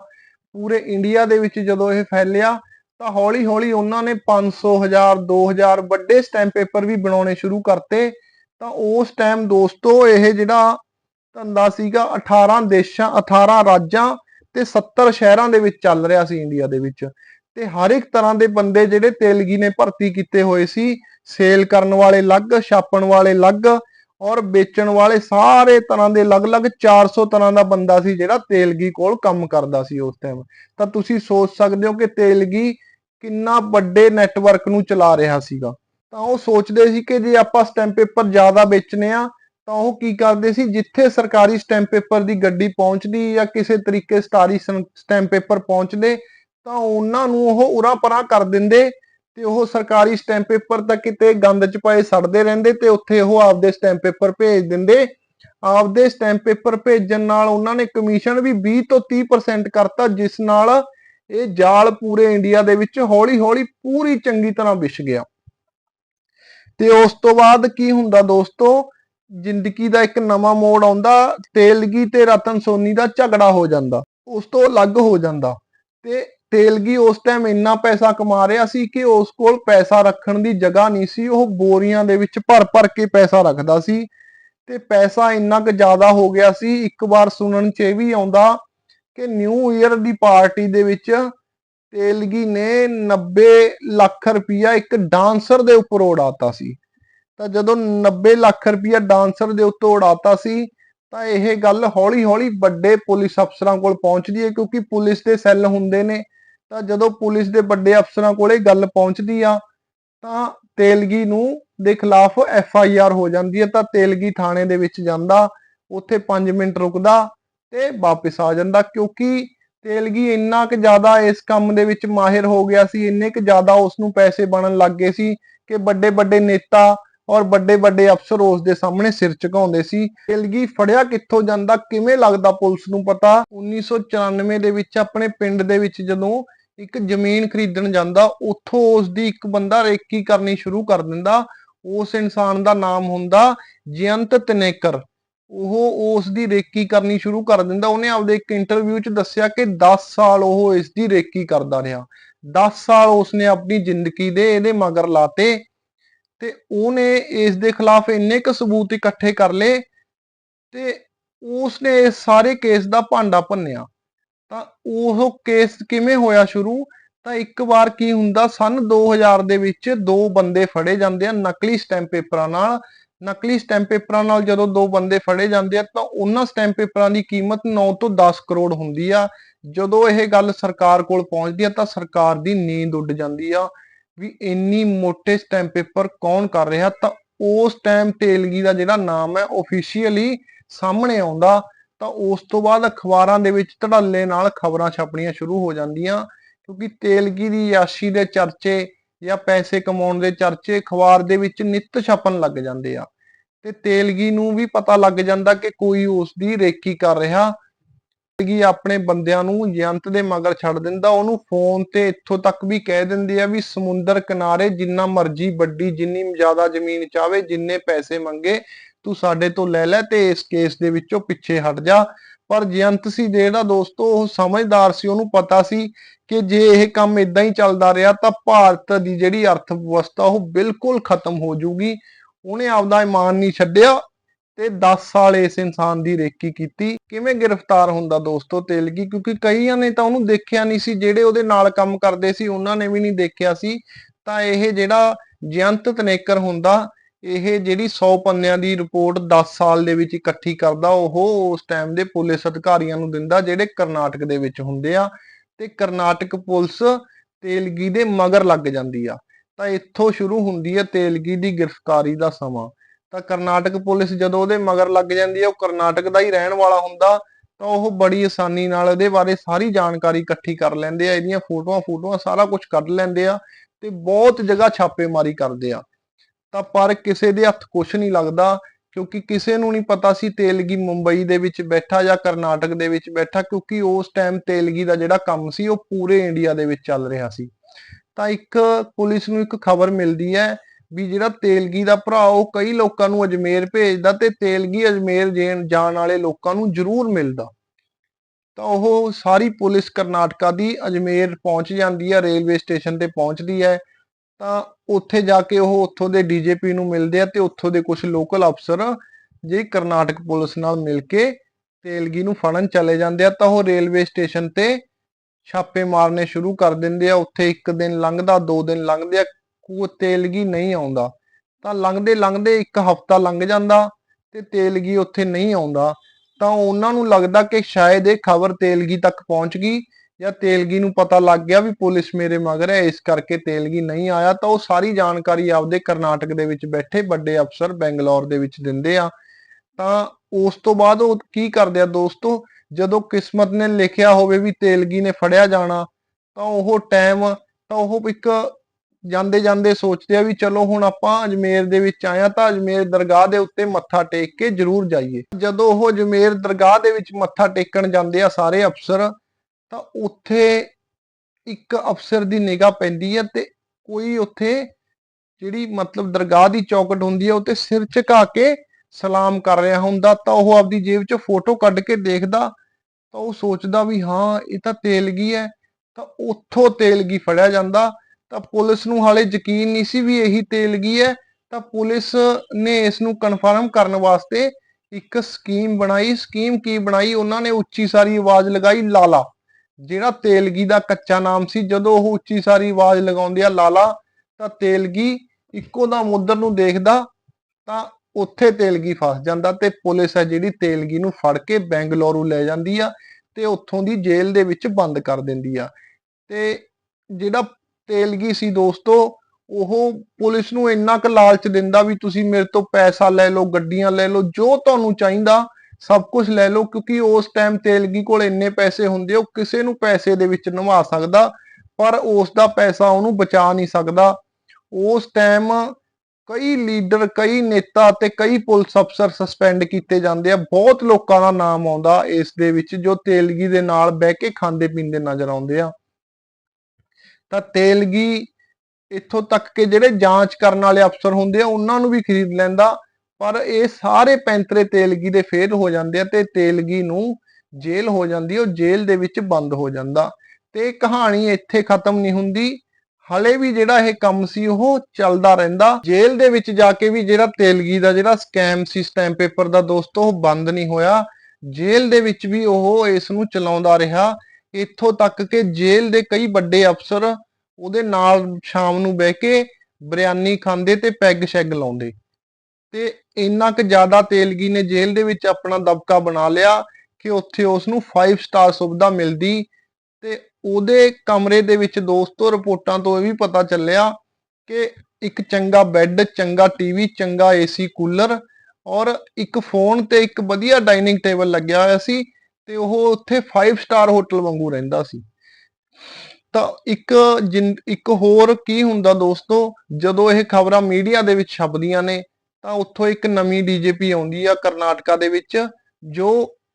ਪੂਰੇ ਇੰਡੀਆ ਦੇ ਵਿੱਚ ਜਦੋਂ ਇਹ ਫੈਲਿਆ, ਤਾਂ ਹੌਲੀ ਹੌਲੀ ਉਹਨਾਂ ਨੇ 500 1000 2000 ਵੱਡੇ ਸਟੈਂਪ ਪੇਪਰ ਵੀ ਬਣਾਉਣੇ ਸ਼ੁਰੂ ਕਰਤੇ। ਤਾਂ ਉਸ ਟਾਈਮ ਦੋਸਤੋ, ਇਹ ਜਿਹੜਾ ਧੰਦਾ ਸੀਗਾ 18 ਦੇਸ਼ਾਂ 18 ਰਾਜਾਂ ਤੇ 70 ਸ਼ਹਿਰਾਂ ਦੇ ਵਿੱਚ ਚੱਲ ਰਿਹਾ ਸੀ ਇੰਡੀਆ ਦੇ ਵਿੱਚ। ਤੇ ਹਰ ਇੱਕ ਤਰ੍ਹਾਂ ਦੇ ਬੰਦੇ ਜਿਹੜੇ ਤੇਲਗੀ ਨੇ ਭਰਤੀ ਕੀਤੇ ਹੋਏ ਸੀ, ਸੇਲ ਕਰਨ ਵਾਲੇ ਅਲੱਗ, ਛਾਪਣ ਵਾਲੇ ਅਲੱਗ ਔਰ ਵੇਚਣ ਵਾਲੇ ਸਾਰੇ ਤਰ੍ਹਾਂ ਦੇ ਅਲੱਗ-ਅਲੱਗ 400 ਤਰ੍ਹਾਂ ਦਾ ਬੰਦਾ ਸੀ ਜਿਹੜਾ ਤੇਲਗੀ ਕੋਲ ਕੰਮ ਕਰਦਾ ਸੀ ਉਸ ਟਾਈਮ ਤਾਂ ਤੁਸੀਂ ਸੋਚ ਸਕਦੇ ਹੋ ਕਿ ਤੇਲਗੀ ਕਿੰਨਾ ਵੱਡੇ ਨੈਟਵਰਕ ਨੂੰ ਚਲਾ ਰਿਹਾ ਸੀਗਾ। ਤਾਂ ਉਹ ਸੋਚਦੇ ਸੀ ਕਿ ਜੇ ਆਪਾਂ ਸਟੈਂਪ ਪੇਪਰ ਜ਼ਿਆਦਾ ਵੇਚਨੇ ਆ, ਤਾਂ ਉਹ ਕੀ ਕਰਦੇ ਸੀ? ਜਿੱਥੇ ਸਰਕਾਰੀ ਸਟੈਂਪ ਪੇਪਰ ਦੀ ਗੱਡੀ ਪਹੁੰਚਦੀ ਜਾਂ ਕਿਸੇ ਤਰੀਕੇ ਸਟਾਰੀ ਸਟੈਂਪ ਪੇਪਰ ਪਹੁੰਚਦੇ ਤਾਂ ਉਹਨਾਂ ਨੂੰ ਉਹ ਉਰਾ ਪਰਾਂ ਕਰ ਦਿੰਦੇ ਤੇ ਉਹ ਸਰਕਾਰੀ ਸਟੈਂਪ ਪੇਪਰ ਤਾਂ ਕਿਤੇ ਗੰਦ ਚ ਪਏ ਸੜਦੇ ਰਹਿੰਦੇ ਤੇ ਉੱਥੇ ਉਹ ਆਪਦੇ ਸਟੈਂਪ ਪੇਪਰ ਭੇਜ ਦਿੰਦੇ। ਆਪਦੇ ਸਟੈਂਪ ਪੇਪਰ ਭੇਜਣ ਨਾਲ ਉਹਨਾਂ ਨੇ ਕਮਿਸ਼ਨ ਵੀ 20 ਤੋਂ 30% ਕਰਤਾ, ਜਿਸ ਨਾਲ ਇਹ ਜਾਲ ਪੂਰੇ ਇੰਡੀਆ ਦੇ ਵਿੱਚ ਹੌਲੀ-ਹੌਲੀ ਪੂਰੀ ਚੰਗੀ ਤਰ੍ਹਾਂ ਵਿਛ ਗਿਆ। ਤੇ ਉਸ ਤੋਂ ਬਾਅਦ ਕੀ ਹੁੰਦਾ ਦੋਸਤੋ, ਜ਼ਿੰਦਗੀ ਦਾ ਇੱਕ ਨਵਾਂ ਮੋੜ ਆਉਂਦਾ, ਤੇਲਗੀ ਤੇ ਰਤਨ ਸੋਨੀ ਦਾ ਝਗੜਾ ਹੋ ਜਾਂਦਾ, ਉਸ ਤੋਂ ਅਲੱਗ ਹੋ ਜਾਂਦਾ। ਤੇ ਤੇਲਗੀ ਉਸ ਟਾਈਮ ਇੰਨਾ ਪੈਸਾ ਕਮਾ ਰਿਹਾ ਸੀ ਕਿ ਉਸ ਕੋਲ ਪੈਸਾ ਰੱਖਣ ਦੀ ਜਗ੍ਹਾ ਨਹੀਂ ਸੀ, ਉਹ ਬੋਰੀਆਂ ਦੇ ਵਿੱਚ ਭਰ ਭਰ ਕੇ ਪੈਸਾ ਰੱਖਦਾ ਸੀ ਤੇ ਪੈਸਾ ਇੰਨਾ ਕੁ ਜ਼ਿਆਦਾ ਹੋ ਗਿਆ ਸੀ, ਇੱਕ ਵਾਰ ਸੁਣਨ 'ਚ ਇਹ ਵੀ ਆਉਂਦਾ ਕਿ ਨਿਊ ਈਅਰ ਦੀ ਪਾਰਟੀ ਦੇ ਵਿੱਚ ਤੇਲਗੀ ਨੇ 90 ਲੱਖ ਰੁਪਇਆ ਇੱਕ ਡਾਂਸਰ ਦੇ ਉੱਪਰ ਉਡਾਤਾ ਸੀ। ਤਾਂ ਜਦੋਂ 90 ਲੱਖ ਰੁਪਇਆ ਡਾਂਸਰ ਦੇ ਉੱਤੇ ਉਡਾਤਾ ਸੀ ਤਾਂ ਇਹ ਗੱਲ ਹੌਲੀ-ਹੌਲੀ ਵੱਡੇ ਪੁਲਿਸ ਅਫਸਰਾਂ ਕੋਲ ਪਹੁੰਚਦੀ ਹੈ, ਕਿਉਂਕਿ ਪੁਲਿਸ ਦੇ ਸੈੱਲ ਹੁੰਦੇ ਨੇ। ਤਾਂ ਜਦੋਂ ਪੁਲਿਸ ਦੇ ਵੱਡੇ ਅਫਸਰਾਂ ਕੋਲ ਇਹ ਗੱਲ ਪਹੁੰਚਦੀ ਆ, ਤਾਂ ਤੇਲਗੀ ਨੂੰ ਦੇ ਖਿਲਾਫ ਐਫ ਆਈ ਆਰ ਹੋ ਜਾਂਦੀ ਹੈ। ਤਾਂ ਤੇਲਗੀ ਥਾਣੇ ਦੇ ਵਿੱਚ ਜਾਂਦਾ, ਉੱਥੇ 5 ਮਿੰਟ ਰੁਕਦਾ ਤੇ ਵਾਪਸ ਆ ਜਾਂਦਾ, ਕਿਉਂਕਿ ਤੇਲਗੀ ਇੰਨਾ ਕੁ ਜ਼ਿਆਦਾ ਇਸ ਕੰਮ ਦੇ ਵਿੱਚ ਮਾਹਿਰ ਹੋ ਗਿਆ ਸੀ, ਇੰਨੇ ਕੁ ਜ਼ਿਆਦਾ ਉਸ ਨੂੰ ਪੈਸੇ ਬਣਨ ਲੱਗ ਗਏ ਸੀ ਕਿ ਵੱਡੇ ਵੱਡੇ ਨੇਤਾ ਔਰ ਵੱਡੇ ਵੱਡੇ ਅਫਸਰ ਉਸ ਦੇ ਸਾਹਮਣੇ ਸਿਰ ਝੁਕਾਉਂਦੇ ਸੀ। ਤੇਲਗੀ ਫੜਿਆ ਕਿੱਥੋਂ ਜਾਂਦਾ, ਕਿਵੇਂ ਲੱਗਦਾ ਪੁਲਿਸ ਨੂੰ ਪਤਾ? 1994 ਦੇ ਵਿੱਚ ਆਪਣੇ ਪਿੰਡ ਦੇ ਵਿੱਚ ਜਦੋਂ ਇੱਕ ਜ਼ਮੀਨ ਖਰੀਦਣ ਜਾਂਦਾ, ਉੱਥੋਂ ਉਸ ਦੀ ਇੱਕ ਬੰਦਾ ਰੇਕੀ ਕਰਨੀ ਸ਼ੁਰੂ ਕਰ ਦਿੰਦਾ। ਉਸ ਇਨਸਾਨ ਦਾ ਨਾਮ ਹੁੰਦਾ ਜਯੰਤ ਤਨੇਕਰ। ਉਹ ਉਸ ਦੀ ਰੇਕੀ ਕਰਨੀ ਸ਼ੁਰੂ ਕਰ ਦਿੰਦਾ। ਉਹਨੇ ਆਪਦੇ ਇੱਕ ਇੰਟਰਵਿਊ 'ਚ ਦੱਸਿਆ ਕਿ 10 ਸਾਲ ਉਹ ਇਸ ਦੀ ਰੇਕੀ ਕਰਦਾ ਰਿਹਾ। 10 ਸਾਲ ਉਸਨੇ ਆਪਣੀ ਜ਼ਿੰਦਗੀ ਦੇ ਇਹਦੇ ਮਗਰ ਲਾਤੇ। ਤੇ ਉਹਨੇ ਇਸ ਦੇ ਖਿਲਾਫ ਇੰਨੇ ਕੁ ਸਬੂਤ ਇਕੱਠੇ ਕਰ ਲਏ ਤੇ ਉਸਨੇ ਸਾਰੇ ਕੇਸ ਦਾ ਭਾਂਡਾ ਭੰਨਿਆ। ਤਾਂ ਉਹ ਕੇਸ ਕਿਵੇਂ ਹੋਇਆ ਸ਼ੁਰੂ? ਤਾਂ ਇੱਕ ਵਾਰ ਕੀ ਹੁੰਦਾ, ਸਨ 2000 ਦੇ ਵਿੱਚ ਦੋ ਬੰਦੇ ਫੜੇ ਜਾਂਦੇ ਆ ਨਕਲੀ ਸਟੈਂਪ ਪੇਪਰਾਂ ਨਾਲ। ਨਕਲੀ ਸਟੈਂਪ ਪੇਪਰਾਂ ਨਾਲ ਜਦੋਂ ਦੋ ਬੰਦੇ ਫੜੇ ਜਾਂਦੇ ਆ ਤਾਂ ਉਹਨਾਂ ਸਟੈਂਪ ਪੇਪਰਾਂ ਦੀ ਕੀਮਤ 9 ਤੋਂ 10 ਕਰੋੜ ਹੁੰਦੀ ਆ। ਜਦੋਂ ਇਹ ਗੱਲ ਸਰਕਾਰ ਕੋਲ ਪਹੁੰਚਦੀ ਆ ਤਾਂ ਸਰਕਾਰ ਦੀ ਨੀਂਦ ਉੱਡ ਜਾਂਦੀ ਆ। ਵੀ ਇੰਨੀ ਮੋਟੇ ਸਟੈਂਪ ਪੇਪਰ ਕੌਣ ਕਰ ਰਿਹਾ, ਤਾਂ ਉਸ ਟਾਈਮ ਤੇਲਗੀ ਦਾ ਜਿਹੜਾ ਨਾਮ ਹੈ ਆਫੀਸ਼ੀਅਲੀ ਸਾਹਮਣੇ ਆਉਂਦਾ, ਤਾਂ ਉਸ ਤੋਂ ਬਾਅਦ ਅਖਬਾਰਾਂ ਦੇ ਵਿੱਚ ਧੜੱਲੇ ਨਾਲ ਖਬਰਾਂ ਛਪਣੀਆਂ ਸ਼ੁਰੂ ਹੋ ਜਾਂਦੀਆਂ, ਕਿਉਂਕਿ ਤੇਲਗੀ ਦੀ ਯਾਸ਼ੀ ਦੇ ਚਰਚੇ ਜਾਂ ਪੈਸੇ ਕਮਾਉਣ ਦੇ ਚਰਚੇ ਅਖਬਾਰ ਦੇ ਵਿੱਚ ਨਿੱਤ ਛਪਣ ਲੱਗ ਜਾਂਦੇ ਆ। ਤੇ ਤੇਲਗੀ ਨੂੰ ਵੀ ਪਤਾ ਲੱਗ ਜਾਂਦਾ ਕਿ ਕੋਈ ਉਸ ਦੀ ਰੇਕੀ ਕਰ ਰਿਹਾ ਤੇਲਗੀ ਆਪਣੇ ਬੰਦਿਆਂ ਨੂੰ ਜੰਤ ਦੇ ਮਗਰ ਛੱਡ ਦਿੰਦਾ, ਉਹਨੂੰ ਫੋਨ ਤੇ ਇੱਥੋਂ ਤੱਕ ਵੀ ਕਹਿ ਦਿੰਦੇ ਆ ਵੀ ਸਮੁੰਦਰ ਕਿਨਾਰੇ ਜਿੰਨਾ ਮਰਜ਼ੀ ਵੱਡੀ, ਜਿੰਨੀ ਜ਼ਿਆਦਾ ਜ਼ਮੀਨ ਚਾਵੇ ਜਿੰਨੇ ਪੈਸੇ ਮੰਗੇ, ਤੂੰ ਸਾਡੇ ਤੋਂ ਲੈ ਲੈ ਤੇ ਇਸ ਕੇਸ ਦੇ ਵਿੱਚੋਂ ਪਿੱਛੇ ਹਟ ਜਾ। ਪਰ ਜੰਤ ਸੀ ਜਿਹੜਾ ਦੋਸਤੋ, ਉਹ ਸਮਝਦਾਰ ਸੀ, ਉਹਨੂੰ ਪਤਾ ਸੀ ਕਿ ਜੇ ਇਹ ਕੰਮ ਇਦਾਂ ਹੀ ਚੱਲਦਾ ਰਿਹਾ ਤਾਂ ਭਾਰਤ ਦੀ ਜਿਹੜੀ ਅਰਥ ਵਿਵਸਥਾ ਉਹ ਬਿਲਕੁਲ ਖਤਮ ਹੋ ਜਾਊਗੀ ਉਹਨੇ ਆਪਦਾ ਇਮਾਨ ਨਹੀਂ ਛੱਡਿਆ। ਤੇ 10 ਸਾਲ ਇਸ ਇਨਸਾਨ ਦੀ ਰੇਕੀ ਕੀਤੀ। ਕਿਵੇਂ ਗ੍ਰਿਫਤਾਰ ਹੁੰਦਾ ਦੋਸਤੋ ਤੇਲਗੀ? ਕਿਉਂਕਿ ਕਈਆਂ ਨੇ ਤਾਂ ਉਹਨੂੰ ਦੇਖਿਆ ਨਹੀਂ ਸੀ, ਜਿਹੜੇ ਉਹਦੇ ਨਾਲ ਕੰਮ ਕਰਦੇ ਸੀ, ਉਹਨਾਂ ਨੇ ਵੀ ਨਹੀਂ ਦੇਖਿਆ ਸੀ। ਤਾਂ ਇਹ ਜਿਹੜਾ ਜਯੰਤ ਤਨੇਕਰ ਹੁੰਦਾ, ਇਹ ਜਿਹੜੀ 100 ਪੰਨਿਆਂ ਦੀ ਰਿਪੋਰਟ 10 ਸਾਲ ਦੇ ਵਿੱਚ ਇਕੱਠੀ ਕਰਦਾ, ਉਹ ਉਸ ਟਾਈਮ ਦੇ ਪੁਲਿਸ ਅਧਿਕਾਰੀਆਂ ਨੂੰ ਦਿੰਦਾ, ਜਿਹੜੇ ਕਰਨਾਟਕ ਦੇ ਵਿੱਚ ਹੁੰਦੇ ਆ। ਤੇ ਕਰਨਾਟਕ ਪੁਲਿਸ ਤੇਲਗੀ ਦੇ ਮਗਰ ਲੱਗ ਜਾਂਦੀ ਆ। ਤਾਂ ਇੱਥੋਂ ਸ਼ੁਰੂ ਹੁੰਦੀ ਹੈ ਤੇਲਗੀ ਦੀ ਗ੍ਰਿਫਤਾਰੀ ਦਾ ਸਮਾਂ। ਤਾਂ ਕਰਨਾਟਕ ਪੁਲਿਸ ਜਦੋਂ ਉਹਦੇ ਮਗਰ ਲੱਗ ਜਾਂਦੀ ਹੈ, ਉਹ ਕਰਨਾਟਕ ਦਾ ਹੀ ਰਹਿਣ ਵਾਲਾ ਹੁੰਦਾ, ਤਾਂ ਉਹ ਬੜੀ ਆਸਾਨੀ ਨਾਲ ਇਹਦੇ ਬਾਰੇ ਸਾਰੀ ਜਾਣਕਾਰੀ ਇਕੱਠੀ ਕਰ ਲੈਂਦੇ ਆ, ਇਹਦੀਆਂ ਫੋਟੋਆਂ ਫੋਟੋਆਂ ਸਾਰਾ ਕੁਝ ਕੱਢ ਲੈਂਦੇ ਆ ਤੇ ਬਹੁਤ ਜਗ੍ਹਾ ਛਾਪੇਮਾਰੀ ਕਰਦੇ ਆ। ਤਾਂ ਪਰ ਕਿਸੇ ਦੇ ਹੱਥ ਕੁਝ ਨਹੀਂ ਲੱਗਦਾ, ਕਿਉਂਕਿ ਕਿਸੇ ਨੂੰ ਨਹੀਂ ਪਤਾ ਸੀ ਤੇਲਗੀ ਮੁੰਬਈ ਦੇ ਵਿੱਚ ਬੈਠਾ ਜਾਂ ਕਰਨਾਟਕ ਦੇ ਵਿੱਚ ਬੈਠਾ, ਕਿਉਂਕਿ ਉਸ ਟਾਈਮ ਤੇਲਗੀ ਦਾ ਜਿਹੜਾ ਕੰਮ ਸੀ, ਉਹ ਪੂਰੇ ਇੰਡੀਆ ਦੇ ਵਿੱਚ ਚੱਲ ਰਿਹਾ ਸੀ। ਤਾਂ ਇੱਕ ਪੁਲਿਸ ਨੂੰ ਇੱਕ ਖਬਰ ਮਿਲਦੀ ਹੈ ਵੀ ਜਿਹੜਾ ਤੇਲਗੀ ਦਾ ਭਰਾ, ਉਹ ਕਈ ਲੋਕਾਂ ਨੂੰ ਅਜਮੇਰ ਭੇਜਦਾ ਤੇ ਤੇਲਗੀ ਅਜਮੇਰ ਜਾਣ ਵਾਲੇ ਲੋਕਾਂ ਨੂੰ ਜ਼ਰੂਰ ਮਿਲਦਾ। ਤਾਂ ਉਹ ਸਾਰੀ ਪੁਲਿਸ ਕਰਨਾਟਕਾ ਦੀ ਅਜਮੇਰ ਪਹੁੰਚ ਜਾਂਦੀ ਹੈ, ਰੇਲਵੇ ਸਟੇਸ਼ਨ ਤੇ ਪਹੁੰਚਦੀ ਹੈ। ਤਾਂ ਉੱਥੇ ਜਾ ਕੇ ਉਹ ਉੱਥੋਂ ਦੇ ਡੀਜੀਪੀ ਨੂੰ ਮਿਲਦੇ ਆ ਤੇ ਉੱਥੋਂ ਦੇ ਕੁਝ ਲੋਕਲ ਅਫਸਰ ਜੇ ਕਰਨਾਟਕ ਪੁਲਿਸ ਨਾਲ ਮਿਲ ਕੇ ਤੇਲਗੀ ਨੂੰ ਫੜਨ ਚਲੇ ਜਾਂਦੇ ਆ, ਤਾਂ ਉਹ ਰੇਲਵੇ ਸਟੇਸ਼ਨ ਤੇ ਛਾਪੇ ਮਾਰਨੇ ਸ਼ੁਰੂ ਕਰ ਦਿੰਦੇ ਆ। ਉੱਥੇ ਇੱਕ ਦਿਨ ਲੰਘਦਾ, ਦੋ ਦਿਨ ਲੰਘਦੇ ਆ। ਕੋ ਤੇਲਗੀ ਨਹੀਂ ਆਉਂਦਾ। ਤਾਂ ਲੰਘਦੇ ਲੰਘਦੇ ਇੱਕ ਹਫ਼ਤਾ ਲੰਘ ਜਾਂਦਾ ਤੇ ਤੇਲਗੀ ਉੱਥੇ ਨਹੀਂ ਆਉਂਦਾ। ਤਾਂ ਉਹਨਾਂ ਨੂੰ ਲੱਗਦਾ ਕਿ ਸ਼ਾਇਦ ਇਹ ਖਬਰ ਤੇਲਗੀ ਤੱਕ ਪਹੁੰਚ ਗਈ ਜਾਂ ਤੇਲਗੀ ਨੂੰ ਪਤਾ ਲੱਗ ਗਿਆ ਵੀ ਪੁਲਿਸ ਮੇਰੇ ਮਗਰ ਹੈ, ਇਸ ਕਰਕੇ ਤੇਲਗੀ ਨਹੀਂ ਆਇਆ। ਤਾਂ ਉਹ ਸਾਰੀ ਜਾਣਕਾਰੀ ਆਪਦੇ ਕਰਨਾਟਕ ਦੇ ਵਿੱਚ ਬੈਠੇ ਵੱਡੇ ਅਫਸਰ ਬੈਂਗਲੌਰ ਦੇ ਵਿੱਚ ਦਿੰਦੇ ਆ। ਤਾਂ ਉਸ ਤੋਂ ਬਾਅਦ ਉਹ ਕੀ ਕਰਦੇ ਆ ਦੋਸਤੋ, ਜਦੋਂ ਕਿਸਮਤ ਨੇ ਲਿਖਿਆ ਹੋਵੇ ਵੀ ਤੇਲਗੀ ਨੇ ਫੜਿਆ ਜਾਣਾ, ਤਾਂ ਉਹ ਟਾਈਮ ਤਾਂ ਉਹ ਇੱਕ ਜਾਂਦੇ ਜਾਂਦੇ ਸੋਚਦੇ ਆ ਵੀ ਚਲੋ ਹੁਣ ਆਪਾਂ ਅਜਮੇਰ ਦੇ ਵਿੱਚ ਆਇਆ ਤਾਂ ਅਜਮੇਰ ਦਰਗਾਹ ਦੇ ਉੱਤੇ ਮੱਥਾ ਟੇਕ ਕੇ ਜ਼ਰੂਰ ਜਾਈਏ। ਜਦੋਂ ਉਹ ਅਜਮੇਰ ਦਰਗਾਹ ਦੇ ਵਿੱਚ ਮੱਥਾ ਟੇਕਣ ਜਾਂਦੇ ਆ ਸਾਰੇ ਅਫਸਰ, ਤਾਂ ਉੱਥੇ ਇੱਕ ਅਫਸਰ ਦੀ ਨਿਗਾਹ ਪੈਂਦੀ ਹੈ ਤੇ ਕੋਈ ਉੱਥੇ ਜਿਹੜੀ ਮਤਲਬ ਦਰਗਾਹ ਦੀ ਚੌਕਟ ਹੁੰਦੀ ਹੈ ਉੱਤੇ ਸਿਰ ਝੁਕਾ ਕੇ ਸਲਾਮ ਕਰ ਰਿਹਾ ਹੁੰਦਾ, ਤਾਂ ਉਹ ਆਪਦੀ ਜੇਬ 'ਚ ਫੋਟੋ ਕੱਢ ਕੇ ਦੇਖਦਾ, ਤਾਂ ਉਹ ਸੋਚਦਾ ਵੀ ਹਾਂ, ਇਹ ਤਾਂ ਤੇਲਗੀ ਹੈ, ਤਾਂ ਉੱਥੋਂ ਤੇਲਗੀ ਫੜਿਆ ਜਾਂਦਾ। ਤਾਂ ਪੁਲਿਸ ਨੂੰ ਹਾਲੇ ਯਕੀਨ ਨਹੀਂ ਸੀ ਵੀ ਇਹੀ ਤੇਲਗੀ ਹੈ। ਤਾਂ ਪੁਲਿਸ ਨੇ ਇਸ ਨੂੰ ਕਨਫਰਮ ਕਰਨ ਵਾਸਤੇ ਇੱਕ ਸਕੀਮ ਬਣਾਈ। ਸਕੀਮ ਕੀ ਬਣਾਈ? ਉਹਨਾਂ ਨੇ ਉੱਚੀ ਸਾਰੀ ਆਵਾਜ਼ ਲਗਾਈ, ਲਾਲਾ। ਜਿਹੜਾ ਤੇਲਗੀ ਦਾ ਕੱਚਾ ਨਾਮ ਸੀ, ਜਦੋਂ ਉਹ ਉੱਚੀ ਸਾਰੀ ਆਵਾਜ਼ ਲਗਾਉਂਦੇ ਆ, ਲਾਲਾ, ਤਾਂ ਤੇਲਗੀ ਇੱਕੋ ਦਾ ਉਧਰ ਨੂੰ ਦੇਖਦਾ, ਤਾਂ ਉੱਥੇ ਤੇਲਗੀ ਫਸ ਜਾਂਦਾ ਤੇ ਪੁਲਿਸ ਹੈ ਜਿਹੜੀ ਤੇਲਗੀ ਨੂੰ ਫੜ ਕੇ ਬੈਂਗਲੌਰੂ ਲੈ ਜਾਂਦੀ ਆ ਤੇ ਉੱਥੋਂ ਦੀ ਜੇਲ੍ਹ ਦੇ ਵਿੱਚ ਬੰਦ ਕਰ ਦਿੰਦੀ ਆ। ਤੇ ਜਿਹੜਾ ਤੇਲਗੀ ਸੀ ਦੋਸਤੋ, ਉਹ ਪੁਲਿਸ ਨੂੰ ਇੰਨਾ ਕੁ ਲਾਲਚ ਦਿੰਦਾ ਵੀ ਤੁਸੀਂ ਮੇਰੇ ਤੋਂ ਪੈਸਾ ਲੈ ਲਓ, ਗੱਡੀਆਂ ਲੈ ਲਓ, ਜੋ ਤੁਹਾਨੂੰ ਚਾਹੀਦਾ, ਸਭ ਕੁਝ ਲੈ ਲਓ, ਕਿਉਂਕਿ ਉਸ ਟਾਈਮ ਤੇਲਗੀ ਕੋਲ ਇੰਨੇ ਪੈਸੇ ਹੁੰਦੇ, ਉਹ ਕਿਸੇ ਨੂੰ ਪੈਸੇ ਦੇ ਵਿੱਚ ਨਵਾ ਸਕਦਾ, ਪਰ ਉਸ ਦਾ ਪੈਸਾ ਉਹਨੂੰ ਬਚਾ ਨਹੀਂ ਸਕਦਾ। ਉਸ ਟਾਈਮ ਕਈ ਲੀਡਰ ਕਈ ਨੇਤਾ ਤੇ ਕਈ ਪੁਲਿਸ ਅਫਸਰ ਸਸਪੈਂਡ ਕੀਤੇ ਜਾਂਦੇ ਆ, ਬਹੁਤ ਲੋਕਾਂ ਦਾ ਨਾਮ ਆਉਂਦਾ ਇਸ ਦੇ ਵਿੱਚ, ਜੋ ਤੇਲਗੀ ਦੇ ਨਾਲ ਬਹਿ ਕੇ ਖਾਂਦੇ ਪੀਂਦੇ ਨਜ਼ਰ ਆਉਂਦੇ ਆ। ਤਾਂ ਤੇਲਗੀ ਇੱਥੋਂ ਤੱਕ ਕਿ ਜਿਹੜੇ ਜਾਂਚ ਕਰਨ ਵਾਲੇ ਅਫਸਰ ਹੁੰਦੇ ਆ, ਉਹਨਾਂ ਨੂੰ ਵੀ ਖਰੀਦ ਲੈਂਦਾ, ਪਰ ਇਹ ਸਾਰੇ ਪੈਂਤਰੇ ਤੇਲਗੀ ਦੇ ਫੇਲ ਹੋ ਜਾਂਦੇ ਆ ਤੇ ਤੇਲਗੀ ਨੂੰ ਜੇਲ੍ਹ ਹੋ ਜਾਂਦੀ ਉਹ ਜੇਲ੍ਹ ਦੇ ਵਿੱਚ ਬੰਦ ਹੋ ਜਾਂਦਾ। ਤੇ ਕਹਾਣੀ ਇੱਥੇ ਖਤਮ ਨਹੀਂ ਹੁੰਦੀ। ਹਲੇ ਵੀ ਜਿਹੜਾ ਇਹ ਕੰਮ ਸੀ, ਉਹ ਚੱਲਦਾ ਰਹਿੰਦਾ। ਜੇਲ੍ਹ ਦੇ ਵਿੱਚ ਜਾ ਕੇ ਵੀ ਜਿਹੜਾ ਤੇਲਗੀ ਦਾ ਜਿਹੜਾ ਸਕੈਮ ਸੀ, ਸਟੈਂਪ ਪੇਪਰ ਦਾ ਦੋਸਤੋ, ਉਹ ਬੰਦ ਨਹੀਂ ਹੋਇਆ। ਜੇਲ੍ਹ ਦੇ ਵਿੱਚ ਵੀ ਉਹ ਇਸ ਨੂੰ ਚਲਾਉਂਦਾ ਰਿਹਾ। ਇੱਥੋਂ ਤੱਕ ਕਿ ਜੇਲ੍ਹ ਦੇ ਕਈ ਵੱਡੇ ਅਫਸਰ ਉਹਦੇ ਨਾਲ ਸ਼ਾਮ ਨੂੰ ਬਹਿ ਕੇ ਬਿਰਿਆਨੀ ਖਾਂਦੇ ਤੇ ਪੈਗ ਸ਼ੈਗ ਲਾਉਂਦੇ। ਤੇ ਇੰਨਾ ਕੁ ਜ਼ਿਆਦਾ ਤੇਲਗੀ ਨੇ ਜੇਲ੍ਹ ਦੇ ਵਿੱਚ ਆਪਣਾ ਦਬਕਾ ਬਣਾ ਲਿਆ ਕਿ ਉੱਥੇ ਉਸ ਨੂੰ 5 ਸਟਾਰ ਸੁਵਿਧਾ ਮਿਲਦੀ ਤੇ ਉਹਦੇ ਕਮਰੇ ਦੇ ਵਿੱਚ ਦੋਸਤੋ ਰਿਪੋਰਟਾਂ ਤੋਂ ਇਹ ਵੀ ਪਤਾ ਚੱਲਿਆ ਕਿ ਇੱਕ ਚੰਗਾ ਬੈੱਡ, ਚੰਗਾ ਟੀਵੀ, ਚੰਗਾ ਏਸੀ ਕੂਲਰ ਔਰ ਇੱਕ ਫੋਨ ਤੇ ਇੱਕ ਵਧੀਆ ਡਾਈਨਿੰਗ ਟੇਬਲ ਲੱਗਿਆ ਹੋਇਆ ਸੀ। ਤੇ ਉਹ ਉੱਥੇ 5 ਸਟਾਰ ਹੋਟਲ ਵਾਂਗੂ ਰਹਿੰਦਾ ਸੀ। ਤਾਂ ਇੱਕ ਇੱਕ ਹੋਰ ਕੀ ਹੁੰਦਾ ਦੋਸਤੋ, ਜਦੋਂ ਇਹ ਖਬਰਾਂ ਮੀਡੀਆ ਦੇ ਵਿੱਚ ਛਪਦੀਆਂ ਨੇ, ਤਾਂ ਉੱਥੋਂ ਇੱਕ ਨਵੀਂ ਡੀਜੀਪੀ ਆਉਂਦੀ ਆ ਕਰਨਾਟਕਾ ਦੇ ਵਿੱਚ, ਜੋ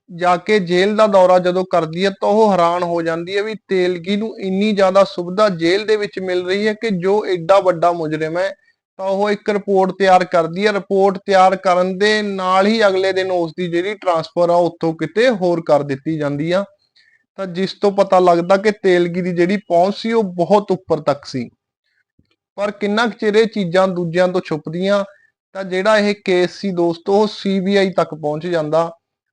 ਜਾ ਕੇ ਜੇਲ੍ਹ ਦਾ ਦੌਰਾ ਜਦੋਂ ਕਰਦੀ ਹੈ ਤਾਂ ਉਹ ਹੈਰਾਨ ਹੋ ਜਾਂਦੀ ਹੈ ਵੀ ਤੇਲਗੀ ਨੂੰ ਇੰਨੀ ਜ਼ਿਆਦਾ ਸੁਵਿਧਾ ਜੇਲ੍ਹ ਦੇ ਵਿੱਚ ਮਿਲ ਰਹੀ ਹੈ ਕਿ ਜੋ ਐਡਾ ਵੱਡਾ ਮੁਜਰਮ ਹੈ ਤਾਂ ਉਹ ਇੱਕ ਰਿਪੋਰਟ ਤਿਆਰ ਕਰਦੀ ਹੈ। ਰਿਪੋਰਟ ਤਿਆਰ ਕਰਨ ਦੇ ਨਾਲ ਹੀ ਅਗਲੇ ਦਿਨ ਉਸ ਦੀ ਜਿਹੜੀ ਟਰਾਂਸਫਰ ਆ, ਉੱਥੋਂ ਕਿਤੇ ਹੋਰ ਕਰ ਦਿੱਤੀ ਜਾਂਦੀ ਆ। ਤਾਂ ਜਿਸ ਤੋਂ ਪਤਾ ਲੱਗਦਾ ਕਿ ਤੇਲਗੀ ਦੀ ਜਿਹੜੀ ਪਹੁੰਚ ਸੀ, ਉਹ ਬਹੁਤ ਉੱਪਰ ਤੱਕ ਸੀ। ਪਰ ਕਿੰਨਾ ਕੁ ਚਿਰ ਇਹ ਚੀਜ਼ਾਂ ਦੂਜਿਆਂ ਤੋਂ ਛੁਪਦੀਆਂ, ਤਾਂ ਜਿਹੜਾ ਇਹ ਕੇਸ ਸੀ ਦੋਸਤੋ, ਉਹ ਸੀਬੀਆਈ ਤੱਕ ਪਹੁੰਚ ਜਾਂਦਾ।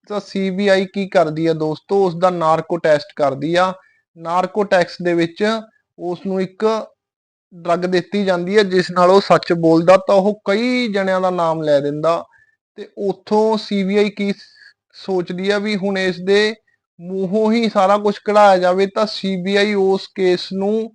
ਤਾਂ ਸੀਬੀਆਈ ਕੀ ਕਰਦੀ ਆ ਦੋਸਤੋ ਉਸ ਦਾ ਨਾਰਕੋ ਟੈਸਟ ਕਰਦੀ ਆ। ਨਾਰਕੋ ਟੈਕਸ ਦੇ ਵਿੱਚ ਉਸ ਨੂੰ ਇੱਕ ਡਰੱਗ ਦਿੱਤੀ ਜਾਂਦੀ ਹੈ, ਜਿਸ ਨਾਲ ਉਹ ਸੱਚ ਬੋਲਦਾ, ਤਾਂ ਉਹ ਕਈ ਜਣਿਆਂ ਦਾ ਨਾਮ ਲੈ ਦਿੰਦਾ। ਤੇ ਉਥੋਂ ਸੀਬੀਆਈ ਕੀ ਸੋਚਦੀ ਆ ਵੀ ਹੁਣ ਇਸ ਦੇ ਮੂੰਹੋਂ ਹੀ ਸਾਰਾ ਕੁਝ ਕਢਾਇਆ ਜਾਵੇ, ਤਾਂ ਸੀਬੀਆਈ ਉਸ ਕੇਸ ਨੂੰ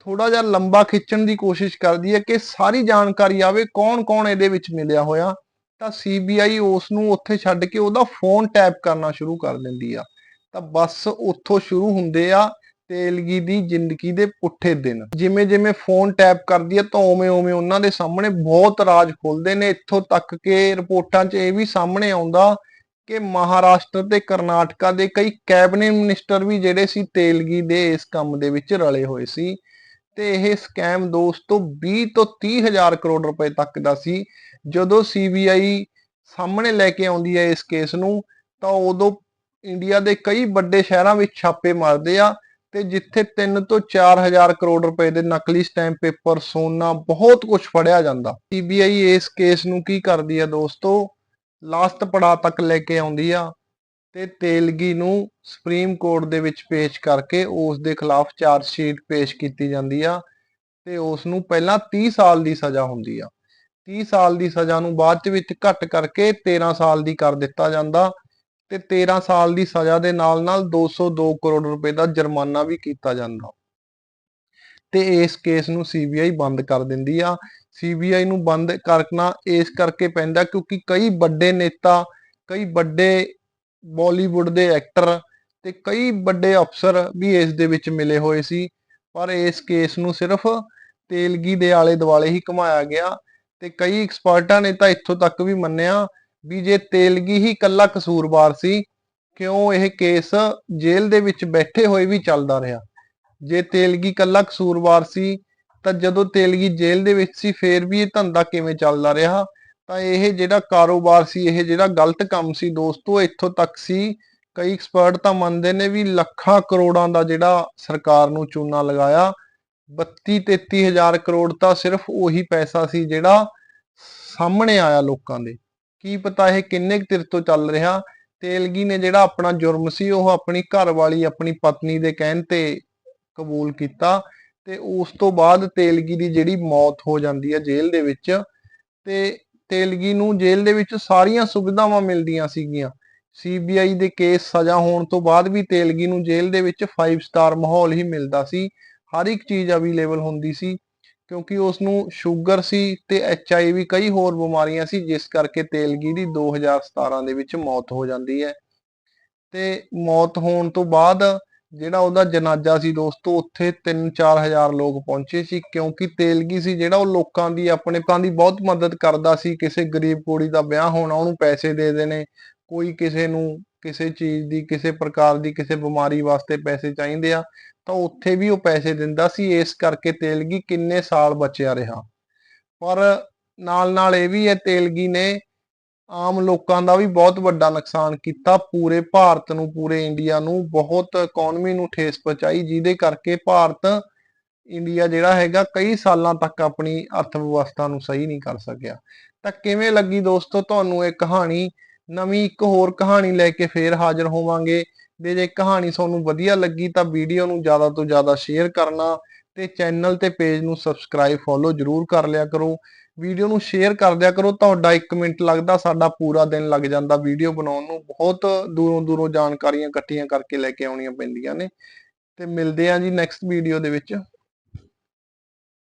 ਥੋੜਾ ਜਿਹਾ ਲੰਬਾ ਖਿੱਚਣ ਦੀ ਕੋਸ਼ਿਸ਼ ਕਰਦੀ ਹੈ ਕਿ ਸਾਰੀ ਜਾਣਕਾਰੀ ਆਵੇ ਕੌਣ-ਕੌਣ ਇਹਦੇ ਵਿੱਚ ਮਿਲਿਆ ਹੋਇਆ। ਤਾਂ ਸੀਬੀਆਈ ਉਸ ਨੂੰ ਉੱਥੇ ਛੱਡ ਕੇ ਉਹਦਾ ਫੋਨ ਟੈਪ ਕਰਨਾ ਸ਼ੁਰੂ ਕਰ ਦਿੰਦੀ ਆ। ਤਾਂ ਬਸ ਉੱਥੋਂ ਸ਼ੁਰੂ ਹੁੰਦੇ ਆ ਤੇਲਗੀ ਦੀ ਜ਼ਿੰਦਗੀ ਦੇ ਪੁੱਠੇ ਦਿਨ। ਜਿਵੇਂ ਜਿਵੇਂ ਫੋਨ ਟੈਪ ਕਰਦੀ ਹੈ ਤਾਂ ਉਵੇਂ ਉਵੇਂ ਉਹਨਾਂ ਦੇ ਸਾਹਮਣੇ ਬਹੁਤ ਰਾਜ ਖੁੱਲਦੇ ਨੇ। ਇੱਥੋਂ ਤੱਕ ਕਿ ਰਿਪੋਰਟਾਂ 'ਚ ਇਹ ਵੀ ਸਾਹਮਣੇ ਆਉਂਦਾ ਕਿ ਮਹਾਰਾਸ਼ਟਰ ਤੇ ਕਰਨਾਟਕਾ ਦੇ ਕਈ ਕੈਬਨਿਟ ਮਿਨਿਸਟਰ ਵੀ ਜਿਹੜੇ ਸੀ, ਤੇਲਗੀ ਦੇ ਇਸ ਕੰਮ ਦੇ ਵਿੱਚ ਰਲੇ ਹੋਏ ਸੀ। ਤੇ ਇਹ ਸਕੈਮ ਦੋਸਤੋ 20 ਤੋਂ 30 ਹਜ਼ਾਰ ਕਰੋੜ ਰੁਪਏ ਤੱਕ ਦਾ ਸੀ। ਜਦੋਂ ਸੀਬੀਆਈ ਸਾਹਮਣੇ ਲੈ ਕੇ ਆਉਂਦੀ ਹੈ ਇਸ ਕੇਸ ਨੂੰ, ਤਾਂ ਉਦੋਂ ਇੰਡੀਆ ਦੇ ਕਈ ਵੱਡੇ ਸ਼ਹਿਰਾਂ ਵਿੱਚ ਛਾਪੇ ਮਾਰਦੇ ਆ। ਤੇ ਜਿੱਥੇ 3 ਤੋਂ 4000 ਕਰੋੜ ਰੁਪਏ ਦੇ ਨਕਲੀ ਸਟੈਂਪ ਪੇਪਰ, ਸੋਨਾ, ਬਹੁਤ ਕੁਝ ਫੜਿਆ ਜਾਂਦਾ। ਸੀਬੀਆਈ ਇਸ ਕੇਸ ਨੂੰ ਕੀ ਕਰਦੀ ਹੈ ਦੋਸਤੋ? ਲਾਸਟ ਪੜਾਅ ਤੱਕ ਲੈ ਕੇ ਆਉਂਦੀ ਆ ਤੇ ਤੇਲਗੀ ਨੂੰ ਸੁਪਰੀਮ ਕੋਰਟ ਦੇ ਵਿੱਚ ਪੇਸ਼ ਕਰਕੇ ਉਸ ਦੇ ਖਿਲਾਫ ਚਾਰਜ ਸ਼ੀਟ ਪੇਸ਼ ਕੀਤੀ ਜਾਂਦੀ ਆ ਤੇ ਉਸ ਨੂੰ ਪਹਿਲਾਂ 30 ਸਾਲ ਦੀ ਸਜ਼ਾ ਹੁੰਦੀ ਆ। 30 ਸਾਲ ਦੀ ਸਜ਼ਾ ਨੂੰ ਬਾਅਦ ਚ ਵਿੱਚ ਘੱਟ ਕਰਕੇ 13 ਸਾਲ ਦੀ ਕਰ ਦਿੱਤਾ ਜਾਂਦਾ। ਤੇ 13 ਸਾਲ ਦੀ ਸਜ਼ਾ ਦੇ ਨਾਲ ਨਾਲ 202 ਕਰੋੜ ਰੁਪਏ ਦਾ ਜੁਰਮਾਨਾ ਵੀ ਕੀਤਾ ਜਾਂਦਾ। ਤੇ ਇਸ ਕੇਸ ਨੂੰ ਸੀਬੀਆਈ ਬੰਦ ਕਰ ਦਿੰਦੀ ਆ। ਸੀਬੀਆਈ ਨੂੰ ਬੰਦ ਕਰਨਾ ਇਸ ਕਰਕੇ ਪੈਂਦਾ ਕਿਉਂਕਿ ਕਈ ਵੱਡੇ ਨੇਤਾ, ਕਈ ਵੱਡੇ ਬਾਲੀਵੁੱਡ ਦੇ ਐਕਟਰ ਤੇ ਕਈ ਵੱਡੇ ਅਫਸਰ ਵੀ ਇਸ ਦੇ ਵਿੱਚ ਮਿਲੇ ਹੋਏ ਸੀ। ਪਰ ਇਸ ਕੇਸ ਨੂੰ ਸਿਰਫ ਤੇਲਗੀ ਦੇ ਆਲੇ ਦੁਆਲੇ ਹੀ ਘੁਮਾਇਆ ਗਿਆ ਤੇ ਕਈ ਐਕਸਪਰਟਾਂ ਨੇ ਤਾਂ ਇੱਥੋਂ ਤੱਕ ਵੀ ਮੰਨਿਆ ਵੀ ਜੇ ਤੇਲਗੀ ਹੀ ਇਕੱਲਾ ਕਸੂਰਵਾਰ ਸੀ, ਕਿਉਂ ਇਹ ਕੇਸ ਜੇਲ੍ਹ ਦੇ ਵਿੱਚ ਬੈਠੇ ਹੋਏ ਵੀ ਚੱਲਦਾ ਰਿਹਾ? ਜੇ ਤੇਲਗੀ ਇਕੱਲਾ ਕਸੂਰਵਾਰ ਸੀ, ਤਾਂ ਜਦੋਂ ਤੇਲਗੀ ਜੇਲ੍ਹ ਦੇ ਵਿੱਚ ਸੀ, ਫੇਰ ਵੀ ਇਹ ਧੰਦਾ ਕਿਵੇਂ ਚੱਲਦਾ ਰਿਹਾ? ਤਾਂ ਇਹ ਜਿਹੜਾ ਕਾਰੋਬਾਰ ਸੀ, ਇਹ ਜਿਹੜਾ ਗਲਤ ਕੰਮ ਸੀ, ਦੋਸਤੋ, ਇੱਥੋਂ ਤੱਕ ਸੀ, ਕਈ ਐਕਸਪਰਟ ਤਾਂ ਮੰਨਦੇ ਨੇ ਵੀ ਲੱਖਾਂ ਕਰੋੜਾਂ ਦਾ ਜਿਹੜਾ ਸਰਕਾਰ ਨੂੰ ਚੂਨਾ ਲਗਾਇਆ 32 33 ਹਜ਼ਾਰ ਕਰੋੜ ਤਾਂ ਸਿਰਫ ਉਹੀ ਪੈਸਾ ਸੀ ਜਿਹੜਾ ਸਾਹਮਣੇ ਆਇਆ ਲੋਕਾਂ ਦੇ। ਕੀ ਪਤਾ ਇਹ ਕਿੰਨੇ ਕੁ ਤੋਂ ਚੱਲ ਰਿਹਾ। ਤੇਲਗੀ ਨੇ ਜਿਹੜਾ ਆਪਣਾ ਜੁਰਮ ਸੀ, ਉਹ ਆਪਣੀ ਘਰ ਵਾਲੀ ਆਪਣੀ ਪਤਨੀ ਦੇ ਕਹਿਣ ਤੇ ਕਬੂਲ ਕੀਤਾ ਤੇ ਉਸ ਤੋਂ ਬਾਅਦ ਤੇਲਗੀ ਦੀ ਜਿਹੜੀ ਮੌਤ ਹੋ ਜਾਂਦੀ ਹੈ ਜੇਲ੍ਹ ਦੇ ਵਿੱਚ ਤੇ ਤੇਲਗੀ ਨੂੰ ਜੇਲ੍ਹ ਦੇ ਵਿੱਚ ਸਾਰੀਆਂ ਸੁਵਿਧਾਵਾਂ ਮਿਲਦੀਆਂ ਸੀਗੀਆਂ। ਸੀਬੀਆਈ ਦੇ ਕੇਸ ਸਜ਼ਾ ਹੋਣ ਤੋਂ ਬਾਅਦ ਵੀ ਤੇਲਗੀ ਨੂੰ ਜੇਲ੍ਹ ਦੇ ਵਿੱਚ 5 ਸਟਾਰ ਮਾਹੌਲ ਹੀ ਮਿਲਦਾ ਸੀ। ਹਰ ਇੱਕ ਚੀਜ਼ ਅਵੇਲੇਬਲ ਹੁੰਦੀ ਸੀ। ਕਿਉਂਕਿ ਉਸ ਨੂੰ ਸ਼ੂਗਰ ਸੀ ਤੇ ਐਚਆਈਵੀ ਕਈ ਹੋਰ ਬਿਮਾਰੀਆਂ ਸੀ, ਜਿਸ ਕਰਕੇ ਤੇਲਗੀ ਦੀ 2017 ਦੇ ਵਿੱਚ ਮੌਤ ਹੋ ਜਾਂਦੀ ਹੈ। ਤੇ ਮੌਤ ਹੋਣ ਤੋਂ ਬਾਅਦ ਜਿਹੜਾ ਉਹਦਾ ਜਨਾਜ਼ਾ ਸੀ ਦੋਸਤੋ, ਉੱਥੇ 3-4 ਹਜ਼ਾਰ ਲੋਕ ਪਹੁੰਚੇ ਸੀ, ਕਿਉਂਕਿ ਤੇਲਗੀ ਸੀ ਜਿਹੜਾ ਉਹ ਲੋਕਾਂ ਦੀ, ਆਪਣੇ ਕਾਂ ਦੀ ਬਹੁਤ ਮਦਦ ਕਰਦਾ ਸੀ। ਕਿਸੇ ਗਰੀਬ ਕੁੜੀ ਦਾ ਵਿਆਹ ਹੋਣਾ, ਉਹਨੂੰ ਪੈਸੇ ਦੇ ਦੇਣੇ, ਕੋਈ ਕਿਸੇ ਨੂੰ, ਕਿਸੇ ਚੀਜ਼ ਦੀ, ਕਿਸੇ ਪ੍ਰਕਾਰ ਦੀ, ਕਿਸੇ ਬਿਮਾਰੀ ਵਾਸਤੇ ਪੈਸੇ ਚਾਹੀਦੇ ਆ। ਤਾਂ ਉੱਥੇ ਵੀ ਉਹ ਪੈਸੇ ਦਿੰਦਾ ਸੀ, ਇਸ ਕਰਕੇ ਤੇਲਗੀ ਕਿੰਨੇ ਸਾਲ ਬਚਿਆ ਰਿਹਾ। ਪਰ ਨਾਲ ਨਾਲ ਇਹ ਵੀ ਹੈ, ਤੇਲਗੀ ਨੇ ਆਮ ਲੋਕਾਂ ਦਾ ਵੀ ਬਹੁਤ ਵੱਡਾ ਨੁਕਸਾਨ ਕੀਤਾ। ਪੂਰੇ ਭਾਰਤ ਨੂੰ, ਪੂਰੇ ਇੰਡੀਆ ਨੂੰ ਬਹੁਤ ਇਕਨੋਮੀ ਨੂੰ ਠੇਸ ਪਹੁੰਚਾਈ, ਜਿਹਦੇ ਕਰਕੇ ਭਾਰਤ ਇੰਡੀਆ ਜਿਹੜਾ ਹੈਗਾ ਕਈ ਸਾਲਾਂ ਤੱਕ ਆਪਣੀ ਅਰਥ ਵਿਵਸਥਾ ਨੂੰ ਸਹੀ ਨਹੀਂ ਕਰ ਸਕਿਆ। ਤਾਂ ਕਿਵੇਂ ਲੱਗੀ ਦੋਸਤੋ ਤੁਹਾਨੂੰ ਇਹ ਕਹਾਣੀ? ਨਵੀਂ ਇੱਕ ਹੋਰ ਕਹਾਣੀ ਲੈ ਕੇ ਫੇਰ ਹਾਜ਼ਰ ਹੋਵਾਂਗੇ। ਤੇ ਜੇ ਕਹਾਣੀ ਤੁਹਾਨੂੰ ਵਧੀਆ ਲੱਗੀ ਤਾਂ ਵੀਡੀਓ ਨੂੰ ਜ਼ਿਆਦਾ ਤੋਂ ਜ਼ਿਆਦਾ ਸ਼ੇਅਰ ਕਰਨਾ ਤੇ ਚੈਨਲ ਤੇ ਪੇਜ ਨੂੰ ਸਬਸਕ੍ਰਾਈਬ ਫੋਲੋ ਜਰੂਰ ਕਰ ਲਿਆ ਕਰੋ। ਵੀਡੀਓ ਨੂੰ ਸ਼ੇਅਰ ਕਰ ਦਿਆ ਕਰੋ, ਤੁਹਾਡਾ 1 ਮਿੰਟ ਲੱਗਦਾ, ਸਾਡਾ ਪੂਰਾ ਦਿਨ ਲੱਗ ਜਾਂਦਾ ਵੀਡੀਓ ਬਣਾਉਣ ਨੂੰ। ਬਹੁਤ ਦੂਰੋਂ ਦੂਰੋਂ ਜਾਣਕਾਰੀਆਂ ਇਕੱਠੀਆਂ ਕਰਕੇ ਲੈ ਕੇ ਆਉਣੀਆਂ ਪੈਂਦੀਆਂ ਨੇ। ਤੇ ਮਿਲਦੇ ਆਂ ਜੀ ਨੈਕਸਟ ਵੀਡੀਓ ਦੇ ਵਿੱਚ।